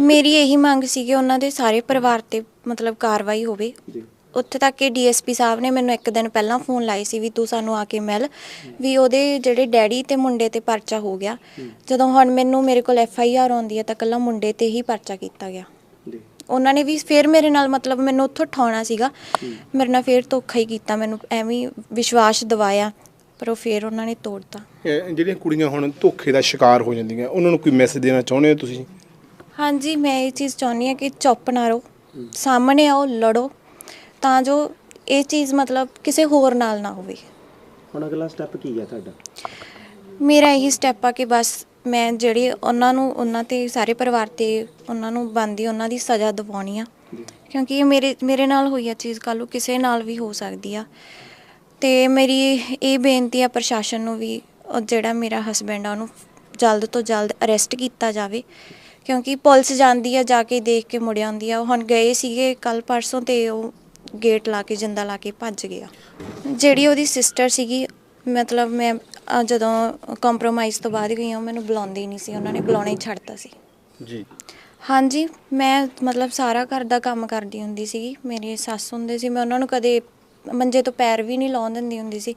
ਮੇਰੀ ਇਹੀ ਮੰਗ ਸੀ ਕਿ ਉਹਨਾਂ ਦੇ ਸਾਰੇ ਪਰਿਵਾਰ ਤੇ ਮਤਲਬ ਕਾਰਵਾਈ ਹੋਵੇ। ਜੀ। ਉੱਥੇ ਤੱਕ ਕਿ ਡੀਐਸਪੀ ਸਾਹਿਬ ਨੇ ਮੈਨੂੰ ਇੱਕ ਦਿਨ ਪਹਿਲਾਂ ਫੋਨ ਲਾਈ ਸੀ ਵੀ ਤੂੰ ਸਾਨੂੰ ਆ ਕੇ ਮਿਲ ਵੀ ਉਹਦੇ ਜਿਹੜੇ ਡੈਡੀ ਤੇ ਮੁੰਡੇ ਤੇ ਪਰਚਾ ਹੋ ਗਿਆ। ਜਦੋਂ ਹੁਣ ਮੈਨੂੰ ਮੇਰੇ ਕੋਲ ਐਫ ਆਈ ਆਰ ਆਉਂਦੀ ਹੈ ਤਾਂ ਕੱਲਾ ਮੁੰਡੇ ਤੇ ਹੀ ਪਰਚਾ ਕੀਤਾ ਗਿਆ। ਉਹਨਾਂ ਨੇ ਵੀ ਫਿਰ ਮੇਰੇ ਨਾਲ ਮਤਲਬ ਮੈਨੂੰ ਉੱਥੋਂ ਠਾਉਣਾ ਸੀਗਾ। ਮੇਰੇ ਨਾਲ ਫਿਰ ਧੋਖਾ ਹੀ ਕੀਤਾ ਮੈਨੂੰ ਐਵੇਂ ਵਿਸ਼ਵਾਸ ਦਿਵਾਇਆ ਪਰ ਉਹ ਫਿਰ ਉਹਨਾਂ ਨੇ ਤੋੜਤਾ। ਜਿਹੜੀਆਂ ਕੁੜੀਆਂ ਹੁਣ ਧੋਖੇ ਦਾ ਸ਼ਿਕਾਰ ਹੋ ਜਾਂਦੀਆਂ ਉਹਨਾਂ ਨੂੰ ਕੋਈ ਮੈਸੇਜ ਦੇਣਾ ਚਾਹੁੰਦੇ ਹੋ ਤੁਸੀਂ? ਹਾਂਜੀ ਮੈਂ ਇਹ ਚੀਜ਼ ਚਾਹੁੰਦੀ ਹਾਂ ਕਿ ਚੁੱਪ ਨਾ ਰਹੋ ਸਾਹਮਣੇ ਆਓ ਲੜੋ ਤਾਂ ਜੋ ਇਹ ਚੀਜ਼ ਮਤਲਬ ਕਿਸੇ ਹੋਰ ਨਾਲ ਨਾ ਹੋਵੇ। ਹੁਣ ਅਗਲਾ ਸਟੈਪ ਕੀ ਹੈ ਤੁਹਾਡਾ? ਮੇਰਾ ਇਹੀ ਸਟੈਪ ਆ ਕਿ ਬਸ ਮੈਂ ਜਿਹੜੀ ਉਹਨਾਂ ਨੂੰ ਉਹਨਾਂ ਤੇ ਸਾਰੇ ਪਰਿਵਾਰ ਤੇ ਉਹਨਾਂ ਨੂੰ ਬੰਦੀ ਉਹਨਾਂ ਦੀ ਸਜ਼ਾ ਦਿਵਾਉਣੀ ਆ। ਕਿਉਂਕਿ ਇਹ ਮੇਰੇ ਮੇਰੇ ਨਾਲ ਹੋਈ ਆ ਚੀਜ਼ ਕੱਲ੍ਹ ਨੂੰ ਕਿਸੇ ਨਾਲ ਵੀ ਹੋ ਸਕਦੀ ਆ। ਤੇ ਮੇਰੀ ਇਹ ਬੇਨਤੀ ਆ ਪ੍ਰਸ਼ਾਸਨ ਨੂੰ ਵੀ ਉਹ ਜਿਹੜਾ ਮੇਰਾ ਹਸਬੈਂਡ ਆ ਉਹਨੂੰ ਜਲਦ ਤੋਂ ਜਲਦ ਅਰੈਸਟ ਕੀਤਾ ਜਾਵੇ। ਕਿਉਂਕਿ ਪੁਲਿਸ ਜਾਂਦੀ ਆ ਜਾ ਕੇ ਦੇਖ ਕੇ ਮੁੜ ਆਉਂਦੀ ਆ। ਉਹ ਹੁਣ ਗਏ ਸੀਗੇ ਕੱਲ ਪਰਸੋਂ ਤੇ ਉਹ ਗੇਟ ਲਾ ਕੇ ਜਿੰਦਾ ਲਾ ਕੇ ਭੱਜ ਗਿਆ ਜਿਹੜੀ ਉਹਦੀ ਸਿਸਟਰ ਸੀਗੀ ਮਤਲਬ ਮੈਂ ਜਦੋਂ ਕੰਪਰੋਮਾਈਜ਼ ਤੋਂ ਬਾਅਦ ਗਈ ਹਾਂ ਮੈਨੂੰ ਬੁਲਾਉਂਦੀ ਹੀ ਨਹੀਂ ਸੀ। ਉਹਨਾਂ ਨੇ ਬੁਲਾਉਣਾ ਹੀ ਛੱਡਤਾ ਸੀ। ਜੀ। ਹਾਂਜੀ ਮੈਂ ਮਤਲਬ ਸਾਰਾ ਘਰ ਦਾ ਕੰਮ ਕਰਦੀ ਹੁੰਦੀ ਸੀਗੀ ਮੇਰੀ ਸੱਸ ਹੁੰਦੇ ਸੀ। ਮੈਂ ਉਹਨਾਂ ਨੂੰ ਕਦੇ ਮੰਜੇ ਤੋਂ ਪੈਰ ਵੀ ਨਹੀਂ ਲਾਉਣ ਦਿੰਦੀ ਹੁੰਦੀ ਸੀ।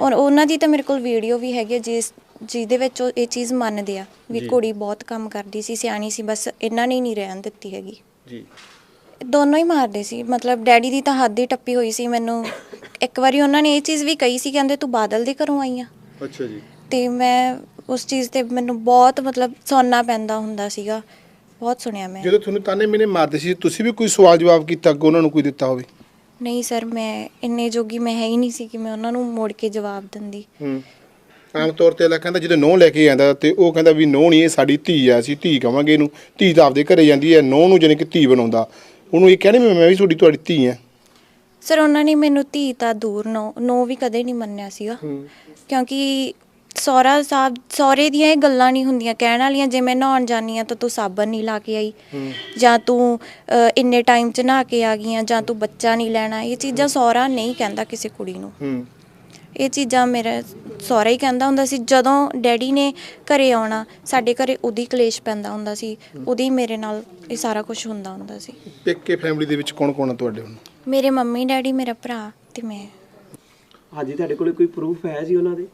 ਔਰ ਉਹਨਾਂ ਦੀ ਤਾਂ ਮੇਰੇ ਕੋਲ ਵੀਡੀਓ ਵੀ ਹੈਗੀ ਹੈ ਜਿਸ ਜਿਹਦੇ ਵਿੱਚ ਉਹ ਇਹ ਚੀਜ਼ ਮੰਨਦੇ ਆ ਵੀ ਜੀ। ਕੁੜੀ ਬਹੁਤ ਕੰਮ ਕਰਦੀ ਸੀ ਸਿਆਣੀ ਸੀ ਬਸ ਇਹਨਾਂ ਨੇ ਹੀ ਨਹੀਂ ਰਹਿਣ ਦਿੱਤੀ ਹੈਗੀ। ਜੀ। ਦੋਨੋਂ ਹੀ ਮਾਰਦੇ ਸੀ। ਮਤਲਬ ਡੈਡੀ ਦੀ ਤਾਂ ਹੱਦ ਹੀ ਟੱਪੀ ਹੋਈ ਸੀ ਮੈਨੂੰ। ਇੱਕ ਵਾਰੀ ਉਹਨਾਂ ਨੇ ਇਹ ਚੀਜ਼ ਵੀ ਕਹੀ ਸੀ ਕਹਿੰਦੇ ਤੂੰ ਬਾਦਲ ਦੇ ਘਰੋਂ ਆਈ ਆ। ਅੱਛਾ ਜੀ। ਤੇ ਮੈਂ ਉਸ ਚੀਜ਼ ਤੇ ਮੈਨੂੰ ਬਹੁਤ ਮਤਲਬ ਸੌਣਾ ਪੈਂਦਾ ਹੁੰਦਾ ਸੀਗਾ। ਬਹੁਤ ਸੁਣਿਆ ਮੈਂ। ਜਦੋਂ ਤੁਹਾਨੂੰ ਤਾਨੇ ਮੈਨੇ ਮਾਰਦੇ ਸੀ ਤੁਸੀਂ ਵੀ ਕੋਈ ਸਵਾਲ ਜਵਾਬ ਕੀਤਾ ਅੱਗੋਂ ਉਹਨਾਂ ਨੂੰ ਕੋਈ ਦਿੱਤਾ ਹੋਵੇ? ਨਹੀਂ ਸਰ ਮੈਂ ਇੰਨੇ ਜੋਗੀ ਮੈਂ ਹੈ ਹੀ ਨਹੀਂ ਸੀ ਕਿ ਮੈਂ ਉਹਨਾਂ ਨੂੰ ਮੋੜ ਕੇ ਜਵਾਬ ਦਿੰਦੀ। ਹੂੰ। ਆਮ ਤੌਰ ਤੇ ਅਲਾ ਕਹਿੰਦਾ ਜਦੋਂ ਨੋਹ ਲੈ ਕੇ ਆਂਦਾ ਤੇ ਉਹ ਕਹਿੰਦਾ ਵੀ ਨੋਹ ਨਹੀਂ ਇਹ ਸਾਡੀ ਧੀ ਆ ਅਸੀਂ ਧੀ ਕਵਾਂਗੇ ਇਹਨੂੰ। ਧੀ ਤਾਂ ਆਪਦੇ ਘਰੇ ਜਾਂਦੀ ਹੈ ਨੂੰ ਜਾਣੀ ਕਿ ਧੀ ਬਣਾਉਂਦਾ। ਉਹਨੂੰ ਇਹ ਕਹਿੰਦੇ ਮੈਂ ਵੀ ਤੁਹਾਡੀ ਤੁਹਾਡੀ ਧੀ ਆ ਸਰ ਉਹਨਾਂ ਨੇ ਮੈਨੂੰ ਧੀ ਤਾਂ ਦੂਰ ਨੋ ਨੋ ਵੀ ਕਦੇ ਨਹੀਂ ਮੰਨਿਆ ਸੀਗਾ। ਕਿਉਂਕਿ ਸਹੁਰਾ ਸਾਹਿਬ ਸਹੁਰੇ ਦੀਆਂ ਇਹ ਗੱਲਾਂ ਨਹੀਂ ਹੁੰਦੀਆਂ। ਕਹਿਣ ਵਾਲੀਆਂ ਜੇ ਮੈਂ ਨਹਾਉਣ ਜਾਨੀ ਆ ਤਾਂ ਤੂੰ ਸਾਬਣ ਨਹੀਂ ਲਾ ਕੇ ਆਈ। ਜਾਂ ਤੂੰ ਅ, ਇੰਨੇ ਟਾਈਮ 'ਚ ਨਹਾ ਕੇ ਆ ਗਈ ਆ ਜਾਂ ਤੂੰ ਬੱਚਾ ਨਹੀਂ ਲੈਣਾ ਇਹ ਚੀਜ਼ਾਂ ਸਹੁਰਾ ਨਹੀਂ ਕਹਿੰਦਾ ਕਿਸੇ ਕੁੜੀ ਨੂੰ। ਹੂੰ। ਇਹ ਚੀਜ਼ਾਂ ਮੇਰਾ ਸਹੁਰਾ ਹੀ ਕਹਿੰਦਾ ਹੁੰਦਾ ਸੀ ਜਦੋਂ ਡੈਡੀ ਨੇ ਘਰੇ ਆਉਣਾ ਸਾਡੇ ਘਰੇ ਉਹਦੀ ਕਲੇਸ਼ ਪੈਂਦਾ ਹੁੰਦਾ ਸੀ ਉਹਦੀ ਮੇਰੇ ਨਾਲ ਇਹ ਸਾਰਾ ਕੁਝ ਹੁੰਦਾ ਹੁੰਦਾ ਸੀ। ਪੇਕੇ ਫੈਮਿਲੀ ਦੇ ਵਿੱਚ ਕੌਣ ਕੌਣ ਆ ਤੁਹਾਡੇ ਹੁਣ? ਮੇਰੇ ਮੰਮੀ ਡੈਡੀ ਮੇਰਾ ਭਰਾ ਤੇ ਮੈਂ। ਹਾਂਜੀ ਤੁਹਾਡੇ ਕੋਲ ਕੋਈ ਪ੍ਰੂਫ ਹੈ ਜੀ ਉਹਨਾਂ ਦੇ?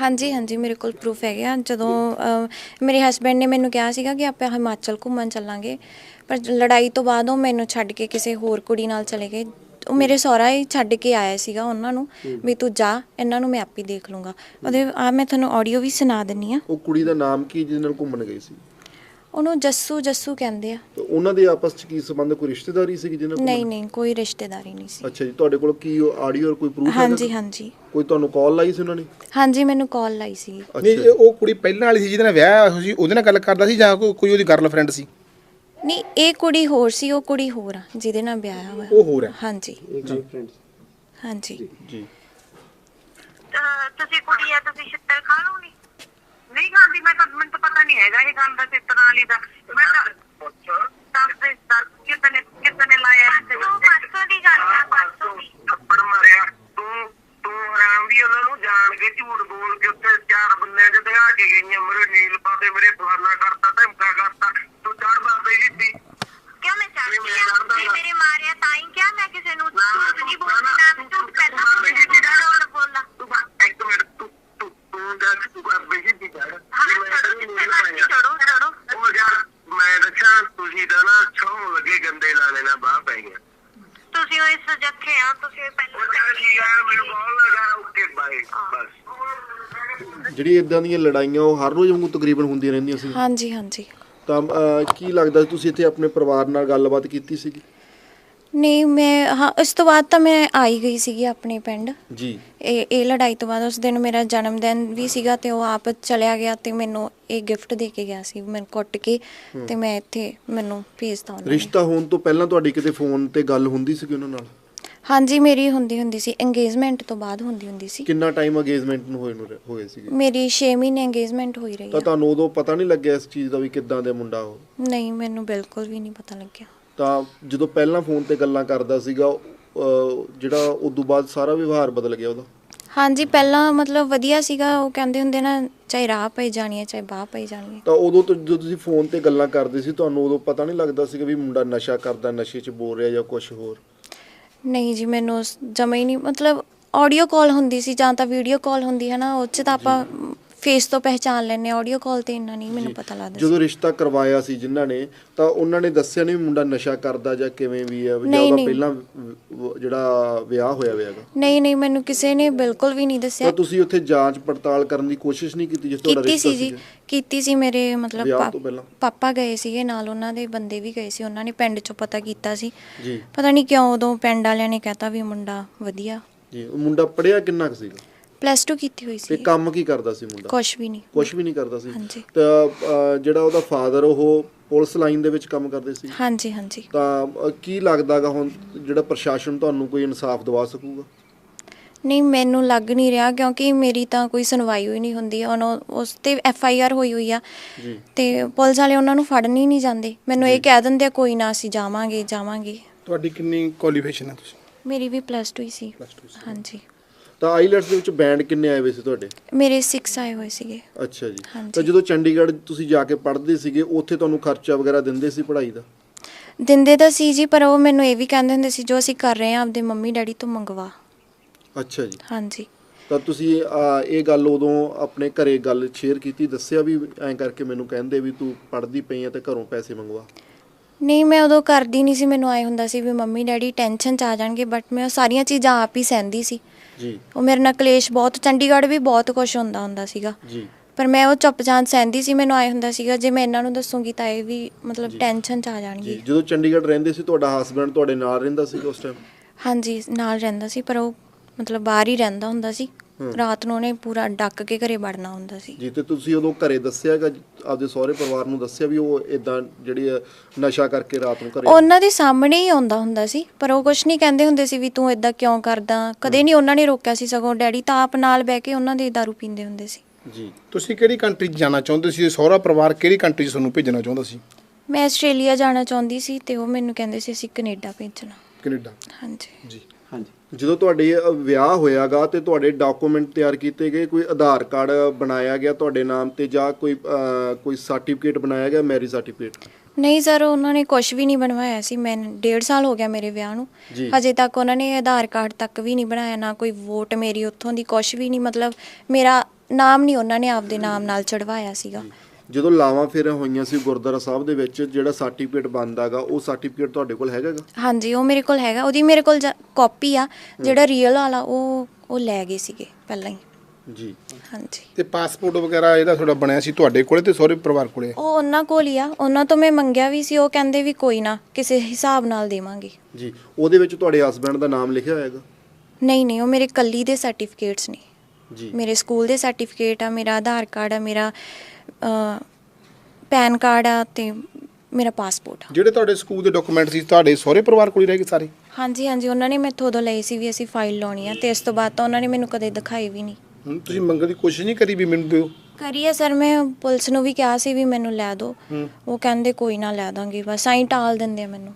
ਹਾਂਜੀ ਹਾਂਜੀ ਮੇਰੇ ਕੋਲ ਪ੍ਰੂਫ ਹੈਗੇ ਆ। ਜਦੋਂ ਅਹ, ਮੇਰੇ ਹਸਬੰਡ ਨੇ ਮੈਨੂੰ ਕਿਹਾ ਸੀਗਾ ਕਿ ਆਪਾਂ ਹਿਮਾਚਲ ਘੁੰਮਣ ਚੱਲਾਂਗੇ ਪਰ ਲੜਾਈ ਤੋਂ ਬਾਅਦ ਉਹ ਮੈਨੂੰ ਛੱਡ ਕੇ ਕਿਸੇ ਹੋਰ ਕੁੜੀ ਨਾਲ ਚਲੇ ਗਏ ਉਹ ਮੇਰੇ ਸਹੁਰਾ ਹੀ ਛੱਡ ਕੇ ਆਇਆ ਸੀਗਾ ਉਹਨਾਂ ਨੂੰ ਵੀ ਤੂੰ ਜਾ ਇਹਨਾਂ ਨੂੰ ਮੈਂ ਆਪੇ ਦੇਖ ਲੂੰਗਾ। ਉਹਦੇ ਆ ਮੈਂ ਤੁਹਾਨੂੰ ਆਡੀਓ ਵੀ ਸੁਣਾ ਦਿੰਨੀ ਆ ਉਹ ਕੁੜੀ ਦਾ ਨਾਮ ਕੀ ਜਿਹਦੇ ਨਾਲ ਘੁੰਮਣ ਗਈ ਸੀ? ਉਹਨੂੰ ਜੱਸੂ ਜੱਸੂ ਕਹਿੰਦੇ ਆ। ਤੇ ਉਹਨਾਂ ਦੇ ਆਪਸ ਚ ਕੀ ਸੰਬੰਧ? ਕੋਈ ਰਿਸ਼ਤੇਦਾਰੀ ਸੀ ਜਿਹਨਾਂ ਨਾਲ ਨਹੀਂ ਨਹੀਂ ਕੋਈ ਰਿਸ਼ਤੇਦਾਰੀ ਨਹੀਂ ਸੀ। ਅੱਛਾ ਜੀ ਤੁਹਾਡੇ ਕੋਲ ਕੀ ਆਡੀਓ ਔਰ ਕੋਈ ਪ੍ਰੂਫ ਹਾਂਜੀ ਹਾਂਜੀ। ਕੋਈ ਤੁਹਾਨੂੰ ਕਾਲ ਲਾਈ ਸੀ ਉਹਨਾਂ ਨੇ? ਹਾਂਜੀ ਮੈਨੂੰ ਕਾਲ ਲਾਈ ਸੀ। ਨਹੀਂ ਉਹ ਕੁੜੀ ਪਹਿਲਾਂ ਵਾਲੀ ਸੀ ਜਿਹਦੇ ਨਾਲ ਵਿਆਹ ਹੋਇਆ ਸੀ ਉਹਦੇ ਨਾਲ ਗੱਲ ਕਰਦਾ ਸੀ ਜਾਂ ਕੋਈ ਕੋਈ ਉਹਦੀ ਗਰਲਫ੍ਰੈਂਡ ਸੀ? ਨਹੀਂ ਇਹ ਕੁੜੀ ਹੋਰ ਸੀ ਉਹ ਕੁੜੀ ਹੋਰ ਆ ਜਿਹਦੇ ਨਾਲ ਵਿਆਹ ਹੋਇਆ। ਉਹ ਹੋਰ ਹੈ ਹਾਂਜੀ। ਜੀ। ਅਹ ਤੁਸੀਂ ਕੁੜੀ ਆ ਤੁਸੀਂ ਛਿੱਤਰ ਖਾ ਲਓਗੇ? ਨਹੀਂ ਖਾਂਦੀ ਮੈਂ ਤਾਂ ਮੈਨੂੰ ਤਾਂ ਪਤਾ ਨਹੀਂ ਹੈਗਾ ਇਹ ਗੱਲ ਦਾ ਛਿੱਤਰਾਂ ਵਾਲੀ ਦਾ। ਮੈਂ ਤਾਂ ਦੇ ਕਿਤਨੇ ਕਿਤਨੇ ਲਾਇਆ ਤੂੰ ਪਰਸੋਂ ਦੀ ਗੱਲ ਆ ਪਰਸੋਂ ਦੀ। ਥੱਪੜ ਮਾਰਿਆ। ਤੂੰ ਤੂੰ ਆਰਾਮ ਵੀ ਉਹਨਾਂ ਨੂੰ ਜਾਣ ਕੇ ਝੂਠ ਬੋਲ ਕੇ ਉੱਤੇ ਚਾਰ ਬੰਦਿਆਂ ਚ ਦਿਖਾ ਕੇ ਗਈਆਂ। ਮੇਰੇ ਨੀਲ ਪਾਤੇ ਮੇਰੇ ਫਲਾਨਾ ਕਰਤਾ ਧਮਕਾ ਕਰਤਾ। ਤੂੰ ਚੜ ਦੱਸਦੇ ਹੀ ਸੀ ਕਿਉਂ ਮੈਂ ਚਾਹਤੀ ਹਾਂ? ਨਾ। ਮੇਰੇ ਮਾਰਿਆ ਤਾਂ ਹੀ ਕਿਹਾ ਮੈਂ ਕਿਸੇ ਨੂੰ ਨਾ, ਝੂਠ ਨਹੀਂ ਨਾ, ਬੋਲਦੀ ਨਾ, ਨਾ ਝੂਠ ਪਹਿਲਾਂ ਤੂੰ ਬੋਲਦੀ ਨਹੀਂ ਨਾ ਝੂਠ ਬੋਲਣਾ ਤੂੰ ਬਸ ਇੱਕ ਮਿੰਟ ਤੂੰ ਤੂੰ ਤੂੰ ਦੱਸ ਤੂੰ ਕਰ ਬਈ ਦੀ ਗੱਲ ਚੜੋ ਚੜੋ ਚੜੋ ਉਹ ਯਾਰ ਮੈਂ ਦੱਸਾਂ ਤੁਸੀਂ ਤਾਂ ਨਾ ਛੋਹ ਲੱਗੇ ਗੰਦੇ ਲਾਣੇ ਨਾਲ ਬਾਹ ਪੈ ਗਿਆ ਤੁਸੀਂ ਉਹ ਇਸ ਜੱਥੇ ਆ ਤੁਸੀਂ ਪਹਿਲਾਂ ਠੀਕ ਆ ਮੈਨੂੰ ਕਾਲ ਲਗਾ ਓਕੇ ਬਾਏ ਬਸ। ਜਿਹੜੀ ਇਦਾਂ ਦੀਆਂ ਲੜਾਈਆਂ ਉਹ ਹਰ ਰੋਜ਼ ਵਾਂਗੂ ਤਕਰੀਬਨ ਹੁੰਦੀਆਂ ਰਹਿੰਦੀਆਂ ਸੀ। ਹਾਂਜੀ ਹਾਂਜੀ। ਤਾਂ ਅਹ, ਕੀ ਲੱਗਦਾ ਤੁਸੀਂ ਇੱਥੇ ਆਪਣੇ ਪਰਿਵਾਰ ਨਾਲ ਗੱਲਬਾਤ ਕੀਤੀ ਸੀਗੀ? ਨਹੀਂ ਮੈਂ ਹਾਂ ਉਸ ਤੋਂ ਬਾਅਦ ਤਾਂ ਮੈਂ ਆਈ ਗਈ ਸੀਗੀ ਆਪਣੇ ਪਿੰਡ। ਜੀ। ਇਹ ਇਹ ਲੜਾਈ ਤੋਂ ਬਾਅਦ ਉਸ ਦਿਨ ਮੇਰਾ ਜਨਮ ਦਿਨ ਵੀ ਸੀਗਾ ਤੇ ਉਹ ਆਪ ਚਲਿਆ ਗਿਆ ਤੇ ਮੈਨੂੰ ਇਹ ਗਿਫਟ ਦੇ ਕੇ ਗਿਆ ਸੀ ਮੈਨੂੰ ਕੁੱਟ ਕੇ ਤੇ ਮੈਂ ਇੱਥੇ ਮੈਨੂੰ ਭੇਜਤਾ ਉਹਨਾਂ ਨੇ। ਰਿਸ਼ਤਾ ਹੋਣ ਤੋਂ ਪਹਿਲਾਂ ਤੁਹਾਡੀ ਕਿਤੇ ਫੋਨ ਤੇ ਗੱਲ ਹੁੰਦੀ ਸੀ ਉਹਨਾਂ ਨਾਲ? ਹਾਂਜੀ ਮੇਰੀ ਹੁੰਦੀ ਹੁੰਦੀ ਸੀ ਇੰਗੇਜਮੈਂਟ ਤੋਂ ਬਾਅਦ ਹੁੰਦੀ ਹੁੰਦੀ ਸੀ। ਕਿੰਨਾ ਟਾਈਮ ਅਗੇਜਮੈਂਟ ਨੂੰ ਹੋਏ ਨੂੰ ਰ- ਹੋਏ ਸੀਗੇ? ਮੇਰੀ 6 ਮਹੀਨੇ ਇੰਗੇਜਮੈਂਟ ਹੋਈ ਰਹੀ ਤਾਂ ਆ। ਤੁਹਾਨੂੰ ਉਦੋਂ ਪਤਾ ਨਹੀਂ ਲੱਗਿਆ ਇਸ ਚੀਜ਼ ਦਾ ਵੀ ਕਿੱਦਾਂ ਦੇ ਮੁੰਡਾ ਉਹ? ਨਹੀਂ ਮੈਨੂੰ ਬਿਲਕੁਲ ਵੀ ਨਹੀਂ ਪਤਾ ਲੱਗਿਆ। ਤਾਂ ਜਦੋਂ ਪਹਿਲਾਂ ਫੋਨ ਤੇ ਗੱਲਾਂ ਕਰਦਾ ਸੀਗਾ ਅਹ, ਜਿਹੜਾ ਉਦੋਂ ਬਾਅਦ ਸਾਰਾ ਵਿਵਹਾਰ ਬਦਲ ਗਿਆ ਉਹਦਾ? ਹਾਂਜੀ ਪਹਿਲਾਂ ਮਤਲਬ ਵਧੀਆ ਸੀਗਾ ਉਹ ਕਹਿੰਦੇ ਹੁੰਦੇ ਨਾ ਚਾਹੇ ਰਾਹ ਪਈ ਜਾਣੀ ਹੈ ਚਾਹੇ ਬਾਹ ਪਈ ਜਾਣੀ ਹੈ ਤਾਂ ਉਦੋਂ ਤੋਂ ਜਦੋਂ ਤੁਸੀਂ ਫੋਨ ਤੇ ਗੱਲਾਂ ਕਰਦੇ ਸੀ ਤੁਹਾਨੂੰ ਉਦੋਂ ਪਤਾ ਨਹੀਂ ਲੱਗਦਾ ਸੀਗਾ ਵੀ ਮੁੰਡਾ ਨਸ਼ਾ ਕਰਦਾ ਨਸ਼ੇ 'ਚ ਬੋਲ ਰਿਹਾ ਜਾਂ ਕੁਝ ਹੋਰ? ਨਹੀਂ ਜੀ ਮੈਨੂੰ ਜਮਾ ਹੀ ਨਹੀਂ ਮਤਲਬ ਆਡੀਓ ਕਾਲ ਹੁੰਦੀ ਸੀ ਜਾਂ ਤਾਂ ਵੀਡੀਓ ਕਾਲ ਹੁੰਦੀ ਹੈ ਨਾ ਉਹ 'ਚ ਤਾਂ ਆਪਾਂ ਫੇਸ ਤੋਂ ਪਹਿਚਾਨ ਲੈਂਦੇ ਆਡੀਓ ਕਾਲ ਤੇ ਇੰਨਾ ਨਹੀਂ ਮੈਨੂੰ ਪਤਾ ਲੱਗਦਾ ਜਦੋਂ ਰਿਸ਼ਤਾ ਕਰਵਾਇਆ ਸੀ ਜਿਨ੍ਹਾਂ ਨੇ ਤਾਂ ਉਹਨਾਂ ਨੇ ਦੱਸਿਆ ਨਹੀਂ ਮੁੰਡਾ ਨਸ਼ਾ ਕਰਦਾ ਜਾਂ ਕਿਵੇਂ ਵੀ ਹੈ ਜਾਂ ਉਹਦਾ। ਪਹਿਲਾਂ ਜਿਹੜਾ ਵਿਆਹ ਹੋਇਆ ਹੋਇਆਗਾ ਨਹੀਂ ਨਹੀਂ ਮੈਨੂੰ ਕਿਸੇ ਨੇ ਬਿਲਕੁਲ ਵੀ ਨਹੀਂ ਦੱਸਿਆ। ਤਾਂ ਤੁਸੀਂ ਉੱਥੇ ਜਾਂਚ ਪੜਤਾਲ ਕਰਨ ਦੀ ਕੋਸ਼ਿਸ਼ ਨਹੀਂ ਕੀਤੀ ਜਿਸ ਤੁਹਾਡਾ ਰਿਸ਼ਤਾ ਸੀ ਜੀ? ਕੀਤੀ ਸੀ ਮੇਰੇ ਮਤਲਬ? ਪਾਪਾ ਗਏ ਸੀਗੇ ਨਾਲ ਉਹਨਾਂ ਦੇ ਬੰਦੇ ਵੀ ਗਏ ਸੀ ਉਹਨਾਂ ਨੇ ਪਿੰਡ ਚੋਂ ਪਤਾ ਕੀਤਾ ਸੀ। ਜੀ। ਪਤਾ ਨਹੀਂ ਕਿਉਂ ਉਦੋਂ ਪਿੰਡ ਵਾਲਿਆਂ ਨੇ ਕਹਿਤਾ ਵੀ ਮੁੰਡਾ ਵਧੀਆ। ਜੀ ਉਹ ਮੁੰਡਾ ਪੜਿਆ ਕਿੰਨਾ ਕੁ ਸੀਗਾ? ਪਲੱਸ 2 ਕੀਤੀ ਹੋਈ ਤੇ ਸੀ। ਕੰਮ ਕੀ ਕਰਦਾ ਸੀ ਮੁੰਡਾ? ਕੁਝ ਵੀ ਨਹੀਂ। ਕੁਝ ਵੀ ਨਹੀਂ ਕਰਦਾ ਸੀ। ਹਾਂਜੀ। ਤਾਂ ਜਿਹੜਾ ਉਹਦਾ ਫਾਦਰ ਉਹ ਪੁਲਿਸ ਲਾਈਨ ਦੇ ਵਿੱਚ ਕੰਮ ਕਰਦੇ ਸੀ? ਹਾਂਜੀ ਹਾਂਜੀ। ਤਾਂ ਕੀ ਲੱਗਦਾਗਾ ਹੁਣ ਜਿਹੜਾ ਪ੍ਰਸ਼ਾਸਨ ਤੁਹਾਨੂੰ ਕੋਈ ਇਨਸਾਫ ਦਿਵਾ ਸਕੂਗਾ? ਨਹੀਂ ਮੈਨੂੰ ਲੱਗ ਨਹੀਂ ਰਿਹਾ ਕਿਉਂਕਿ ਮੇਰੀ ਤਾਂ ਕੋਈ ਸੁਣਵਾਈ ਹੋਈ ਨਹੀਂ ਹੁੰਦੀ। ਉਹਨਾਂ ਉਸ ਤੇ ਐਫ ਆਈ ਆਰ ਹੋਈ ਹੋਈ ਆ। ਜੀ। ਤੇ ਪੁਲਿਸ ਵਾਲੇ ਉਹਨਾਂ ਨੂੰ ਫੜਨ ਹੀ ਨਹੀਂ ਜਾਂਦੇ। ਮੈਨੂੰ ਇਹ ਕਹਿ ਦਿੰਦੇ ਆ ਕੋਈ ਨਾ ਅਸੀਂ ਜਾਵਾਂਗੇ ਜਾਵਾਂਗੇ। ਤੁਹਾਡੀ ਕਿੰਨੀ ਕੁਆਲੀਫਿਕੇਸ਼ਨ ਹੈ ਤੁਸੀਂ? ਮੇਰੀ ਵੀ ਪਲੱਸ 2 ਹੀ ਸੀ। Plus two ਸੀ। ਹਾਂਜੀ। ਤਾਂ ਆਈਲੈਟਸ ਦੇ ਵਿੱਚ ਬੈਂਡ ਕਿੰਨੇ ਆਏ ਹੋਏ ਸੀ ਤੁਹਾਡੇ? ਮੇਰੇ 6 ਆਏ ਹੋਏ ਸੀਗੇ। ਅੱਛਾ ਜੀ। ਤਾਂ ਜਦੋਂ ਚੰਡੀਗੜ੍ਹ ਤੁਸੀਂ ਜਾ ਕੇ ਪੜ੍ਹਦੇ ਸੀਗੇ ਉੱਥੇ ਤੁਹਾਨੂੰ ਖਰਚਾ ਵਗੈਰਾ ਦਿੰਦੇ ਸੀ ਪੜ੍ਹਾਈ ਦਾ? ਦਿੰਦੇ ਤਾਂ ਸੀ ਜੀ ਪਰ ਉਹ ਮੈਨੂੰ ਇਹ ਵੀ ਕਹਿੰਦੇ ਹੁੰਦੇ ਸੀ ਜੋ ਅਸੀਂ ਕਰ ਰਹੇ ਹਾਂ ਆਪਦੇ ਮੰਮੀ ਡੈਡੀ ਤੋਂ ਮੰਗਵਾ। ਅੱਛਾ ਜੀ। ਹਾਂਜੀ। ਤਾਂ ਤੁਸੀਂ ਇਹ ਗੱਲ ਉਦੋਂ ਆਪਣੇ ਘਰੇ ਗੱਲ ਸ਼ੇਅਰ ਕੀਤੀ ਦੱਸਿਆ ਵੀ ਐਂ ਕਰਕੇ ਮੈਨੂੰ ਕਹਿੰਦੇ ਵੀ ਤੂੰ ਪੜ੍ਹਦੀ ਪਈ ਆ ਤੇ ਘਰੋਂ ਪੈਸੇ ਮੰਗਵਾ। ਨਹੀਂ ਮੈਂ ਉਦੋਂ ਕਰਦੀ ਨਹੀਂ ਸੀ ਮੈਨੂੰ ਆਏ ਹੁੰਦਾ ਸੀ ਵੀ ਮੰਮੀ ਡੈਡੀ ਟੈਨਸ਼ਨ ਚ ਆ ਜਾਣਗੇ ਬਟ ਮੈਂ ਉਹ ਸਾਰੀਆਂ ਚੀਜ਼ਾਂ ਆਪ ਹੀ ਸਹਿੰਦੀ ਸੀ। ਜੀ। ਉਹ ਮੇਰੇ ਨਾਲ ਕਲੇਸ਼ ਬਹੁਤ ਚੰਡੀਗੜ੍ਹ ਵੀ ਬਹੁਤ ਕੁਝ ਹੁੰਦਾ ਹੁੰਦਾ ਸੀਗਾ। ਜੀ। ਪਰ ਮੈਂ ਉਹ ਚੁੱਪ ਜਾਣ ਸਹਿੰਦੀ ਸੀ ਮੈਨੂੰ ਆਏ ਹੁੰਦਾ ਸੀਗਾ ਜੇ ਮੈਂ ਇਹਨਾਂ ਨੂੰ ਦੱਸੂਗੀ ਤਾਂ ਇਹ ਵੀ ਮਤਲਬ ਟੈਨਸ਼ਨ ਚ ਆ ਜੀ। ਜਾਣਗੇ ਜਦੋਂ ਚੰਡੀਗੜ੍ਹ ਰਹਿੰਦੇ ਸੀ ਤੁਹਾਡਾ ਹਸਬੰਡ ਤੁਹਾਡੇ ਨਾਲ ਰਹਿੰਦਾ ਸੀ ਉਸ ਟਾਈਮ ਹਾਂਜੀ ਨਾਲ ਰਹਿੰਦਾ ਸੀ ਪਰ ਉਹ ਮਤਲਬ ਬਾਹਰ ਹੀ ਰਹਿੰਦਾ ਹੁੰਦਾ ਸੀ। ਰਾਤ ਨੂੰ ਉਹਨੇ ਪੂਰਾ ਡੱਕ ਕੇ ਘਰੇ ਵੜਨਾ ਹੁੰਦਾ ਸੀ। ਜੀ ਤੇ ਤੁਸੀਂ ਉਦੋਂ ਘਰੇ ਦੱਸਿਆਗਾ ਆਪਦੇ ਸਹੁਰੇ ਪਰਿਵਾਰ ਨੂੰ ਦੱਸਿਆ ਵੀ ਉਹ ਇਦਾਂ ਜਿਹੜੀ ਨਸ਼ਾ ਕਰਕੇ ਰਾਤ ਨੂੰ ਘਰੇ ਉਹਨਾਂ ਦੇ ਸਾਹਮਣੇ ਹੀ ਆਉਂਦਾ ਹੁੰਦਾ ਸੀ ਪਰ ਉਹ ਕੁਝ ਨਹੀਂ ਕਹਿੰਦੇ ਹੁੰਦੇ ਸੀ ਵੀ ਤੂੰ ਇਦਾਂ ਕਿਉਂ ਕਰਦਾ। ਕਦੇ ਨਹੀਂ ਉਹਨਾਂ ਨੇ ਰੋਕਿਆ ਸੀ ਸਗੋਂ ਡੈਡੀ ਤਾਂ ਆਪ ਨਾਲ ਬਹਿ ਕੇ ਉਹਨਾਂ ਦੇ ਦਾਰੂ ਪੀਂਦੇ ਹੁੰਦੇ ਸੀ। ਜੀ। ਤੁਸੀਂ ਕਿਹੜੀ ਕੰਟਰੀ 'ਚ ਜਾਣਾ ਚਾਹੁੰਦੇ ਸੀ? ਸਹੁਰਾ ਪਰਿਵਾਰ ਕਿਹੜੀ ਕੰਟਰੀ 'ਚ ਤੁਹਾਨੂੰ ਭੇਜਣਾ ਚਾਹੁੰਦਾ ਸੀ? ਮੈਂ ਆਸਟ੍ਰੇਲੀਆ ਜਾਣਾ ਚਾਹੁੰਦੀ ਸੀ ਤੇ ਉਹ ਮੈਨੂੰ ਕਹਿੰਦੇ ਸੀ ਅਸੀਂ ਕੈਨੇਡਾ ਭੇਜਣਾ। ਕੈਨੇਡਾ। ਹਾਂਜੀ। ਜੀ। ਹਾਂਜੀ। ਜਦੋਂ ਤੁਹਾਡੇ ਵਿਆਹ ਹੋਇਆਗਾ ਤੇ ਤੁਹਾਡੇ ਡਾਕੂਮੈਂਟ ਤਿਆਰ ਕੀਤੇ ਗਏ ਕੋਈ ਆਧਾਰ ਕਾਰਡ ਬਣਾਇਆ ਗਿਆ ਤੁਹਾਡੇ ਨਾਮ ਤੇ ਜਾਂ ਕੋਈ ਕੋਈ ਸਰਟੀਫਿਕੇਟ ਬਣਾਇਆ ਗਿਆ ਮੈਰਿਜ ਸਰਟੀਫਿਕੇਟ ਨਹੀਂ ਸਰ ਉਹਨਾਂ ਨੇ ਕੁਝ ਵੀ ਨਹੀਂ ਬਣਵਾਇਆ ਸੀ। ਮੈਂ ਡੇਢ ਸਾਲ ਹੋ ਗਿਆ ਮੇਰੇ ਵਿਆਹ ਨੂੰ। ਹਜੇ ਤੱਕ ਉਹਨਾਂ ਨੇ ਆਧਾਰ ਕਾਰਡ ਤੱਕ ਵੀ ਨਹੀਂ ਬਣਾਇਆ ਨਾ ਕੋਈ ਵੋਟ ਮੇਰੀ ਉੱਥੋਂ ਦੀ ਕੁਝ ਵੀ ਨਹੀਂ। ਮਤਲਬ ਮੇਰਾ ਨਾਮ ਨਹੀਂ ਉਹਨਾਂ ਨੇ ਆਪਦੇ ਨਾਮ ਨਾਲ ਚੜਵਾਇਆ ਸੀਗਾ। ਜਦੋਂ ਲਾਵਾਂ ਫੇਰ ਹੋਈਆਂ ਸੀ ਗੁਰਦੁਆਰਾ ਸਾਹਿਬ ਦੇ ਵਿੱਚ ਜਿਹੜਾ ਸਰਟੀਫਿਕੇਟ ਬਣਦਾਗਾ ਉਹ ਸਰਟੀਫਿਕੇਟ ਤੁਹਾਡੇ ਕੋਲ ਹੈਗਾਗਾ ਹਾਂਜੀ ਉਹ ਮੇਰੇ ਕੋਲ ਹੈਗਾ। ਉਹਦੀ ਮੇਰੇ ਕੋਲ ਕਾਪੀ ਆ ਜਿਹੜਾ ਰੀਅਲ ਵਾਲਾ ਉਹ ਉਹ ਲੈ ਗਏ ਸੀਗੇ ਪਹਿਲਾਂ ਹੀ। ਜੀ। ਹਾਂਜੀ। ਤੇ ਪਾਸਪੋਰਟ ਵਗੈਰਾ ਇਹਦਾ ਤੁਹਾਡਾ ਬਣਿਆ ਸੀ ਤੁਹਾਡੇ ਕੋਲੇ ਤੇ ਸਹੁਰੇ ਪਰਿਵਾਰ ਕੋਲੇ? ਉਹ ਉਹਨਾਂ ਕੋਲ ਹੀ ਆ। ਉਹਨਾਂ ਤੋਂ ਮੈਂ ਮੰਗਿਆ ਵੀ ਸੀ ਉਹ ਕਹਿੰਦੇ ਵੀ ਕੋਈ ਨਾ ਕਿਸੇ ਹਿਸਾਬ ਨਾਲ ਦੇਵਾਂਗੇ। ਜੀ। ਉਹਦੇ ਵਿੱਚ ਤੁਹਾਡੇ ਹਸਬੰਡ ਦਾ ਨਾਮ ਲਿਖਿਆ ਹੋਏਗਾ ਨਹੀਂ ਨਹੀਂ ਉਹ ਮੇਰੇ ਕੱਲੀ ਦੇ ਸਰਟੀਫਿਕੇਟਸ ਨੇ। ਜੀ। ਮੇਰੇ ਸਕੂਲ ਦੇ ਸਰਟੀਫਿਕੇਟ ਆ ਮੇਰਾ ਆਧਾਰ ਕਾਰਡ ਆ ਮੇਰਾ ਪੈਨ ਕਾਰਡ ਆ ਤੇ ਮੇਰਾ ਪਾਸਪੋਰਟ ਆ। ਜਿਹੜੇ ਤੁਹਾਡੇ ਸਕੂਲ ਦੇ ਡਾਕੂਮੈਂਟ ਸੀ ਤੁਹਾਡੇ ਸਹੁਰੇ ਪਰਿਵਾਰ ਕੋਲ ਹੀ ਰਹਿ ਗਏ ਸਾਰੇ? ਹਾਂਜੀ ਹਾਂਜੀ ਉਹਨਾਂ ਨੇ ਮੈਥੋਂ ਉਦੋਂ ਲਈ ਸੀ ਵੀ ਅਸੀਂ ਫਾਈਲ ਲਾਉਣੀ ਆ ਤੇ ਇਸ ਤੋਂ ਬਾਅਦ ਤਾਂ ਉਹਨਾਂ ਨੇ ਮੈਨੂੰ ਕਦੇ ਦਿਖਾਈ ਵੀ ਨਹੀਂ। ਹੁਣ ਤੁਸੀਂ ਮੰਗਣ ਦੀ ਕੋਸ਼ਿਸ਼ ਨਹੀਂ ਕਰੀ ਵੀ ਮੈਨੂੰ ਦਿਓ? ਕਰੀਏ ਸਰ ਮੈਂ ਪੁਲਿਸ ਨੂੰ ਵੀ ਕਿਹਾ ਸੀ ਵੀ ਮੈਨੂੰ ਲੈ ਦਿਓ। ਉਹ ਕਹਿੰਦੇ ਕੋਈ ਨਾ ਲੈ ਦਾਂਗੇ ਬਸ ਐਂ ਟਾਲ ਦਿੰਦੇ ਆ ਮੈਨੂੰ।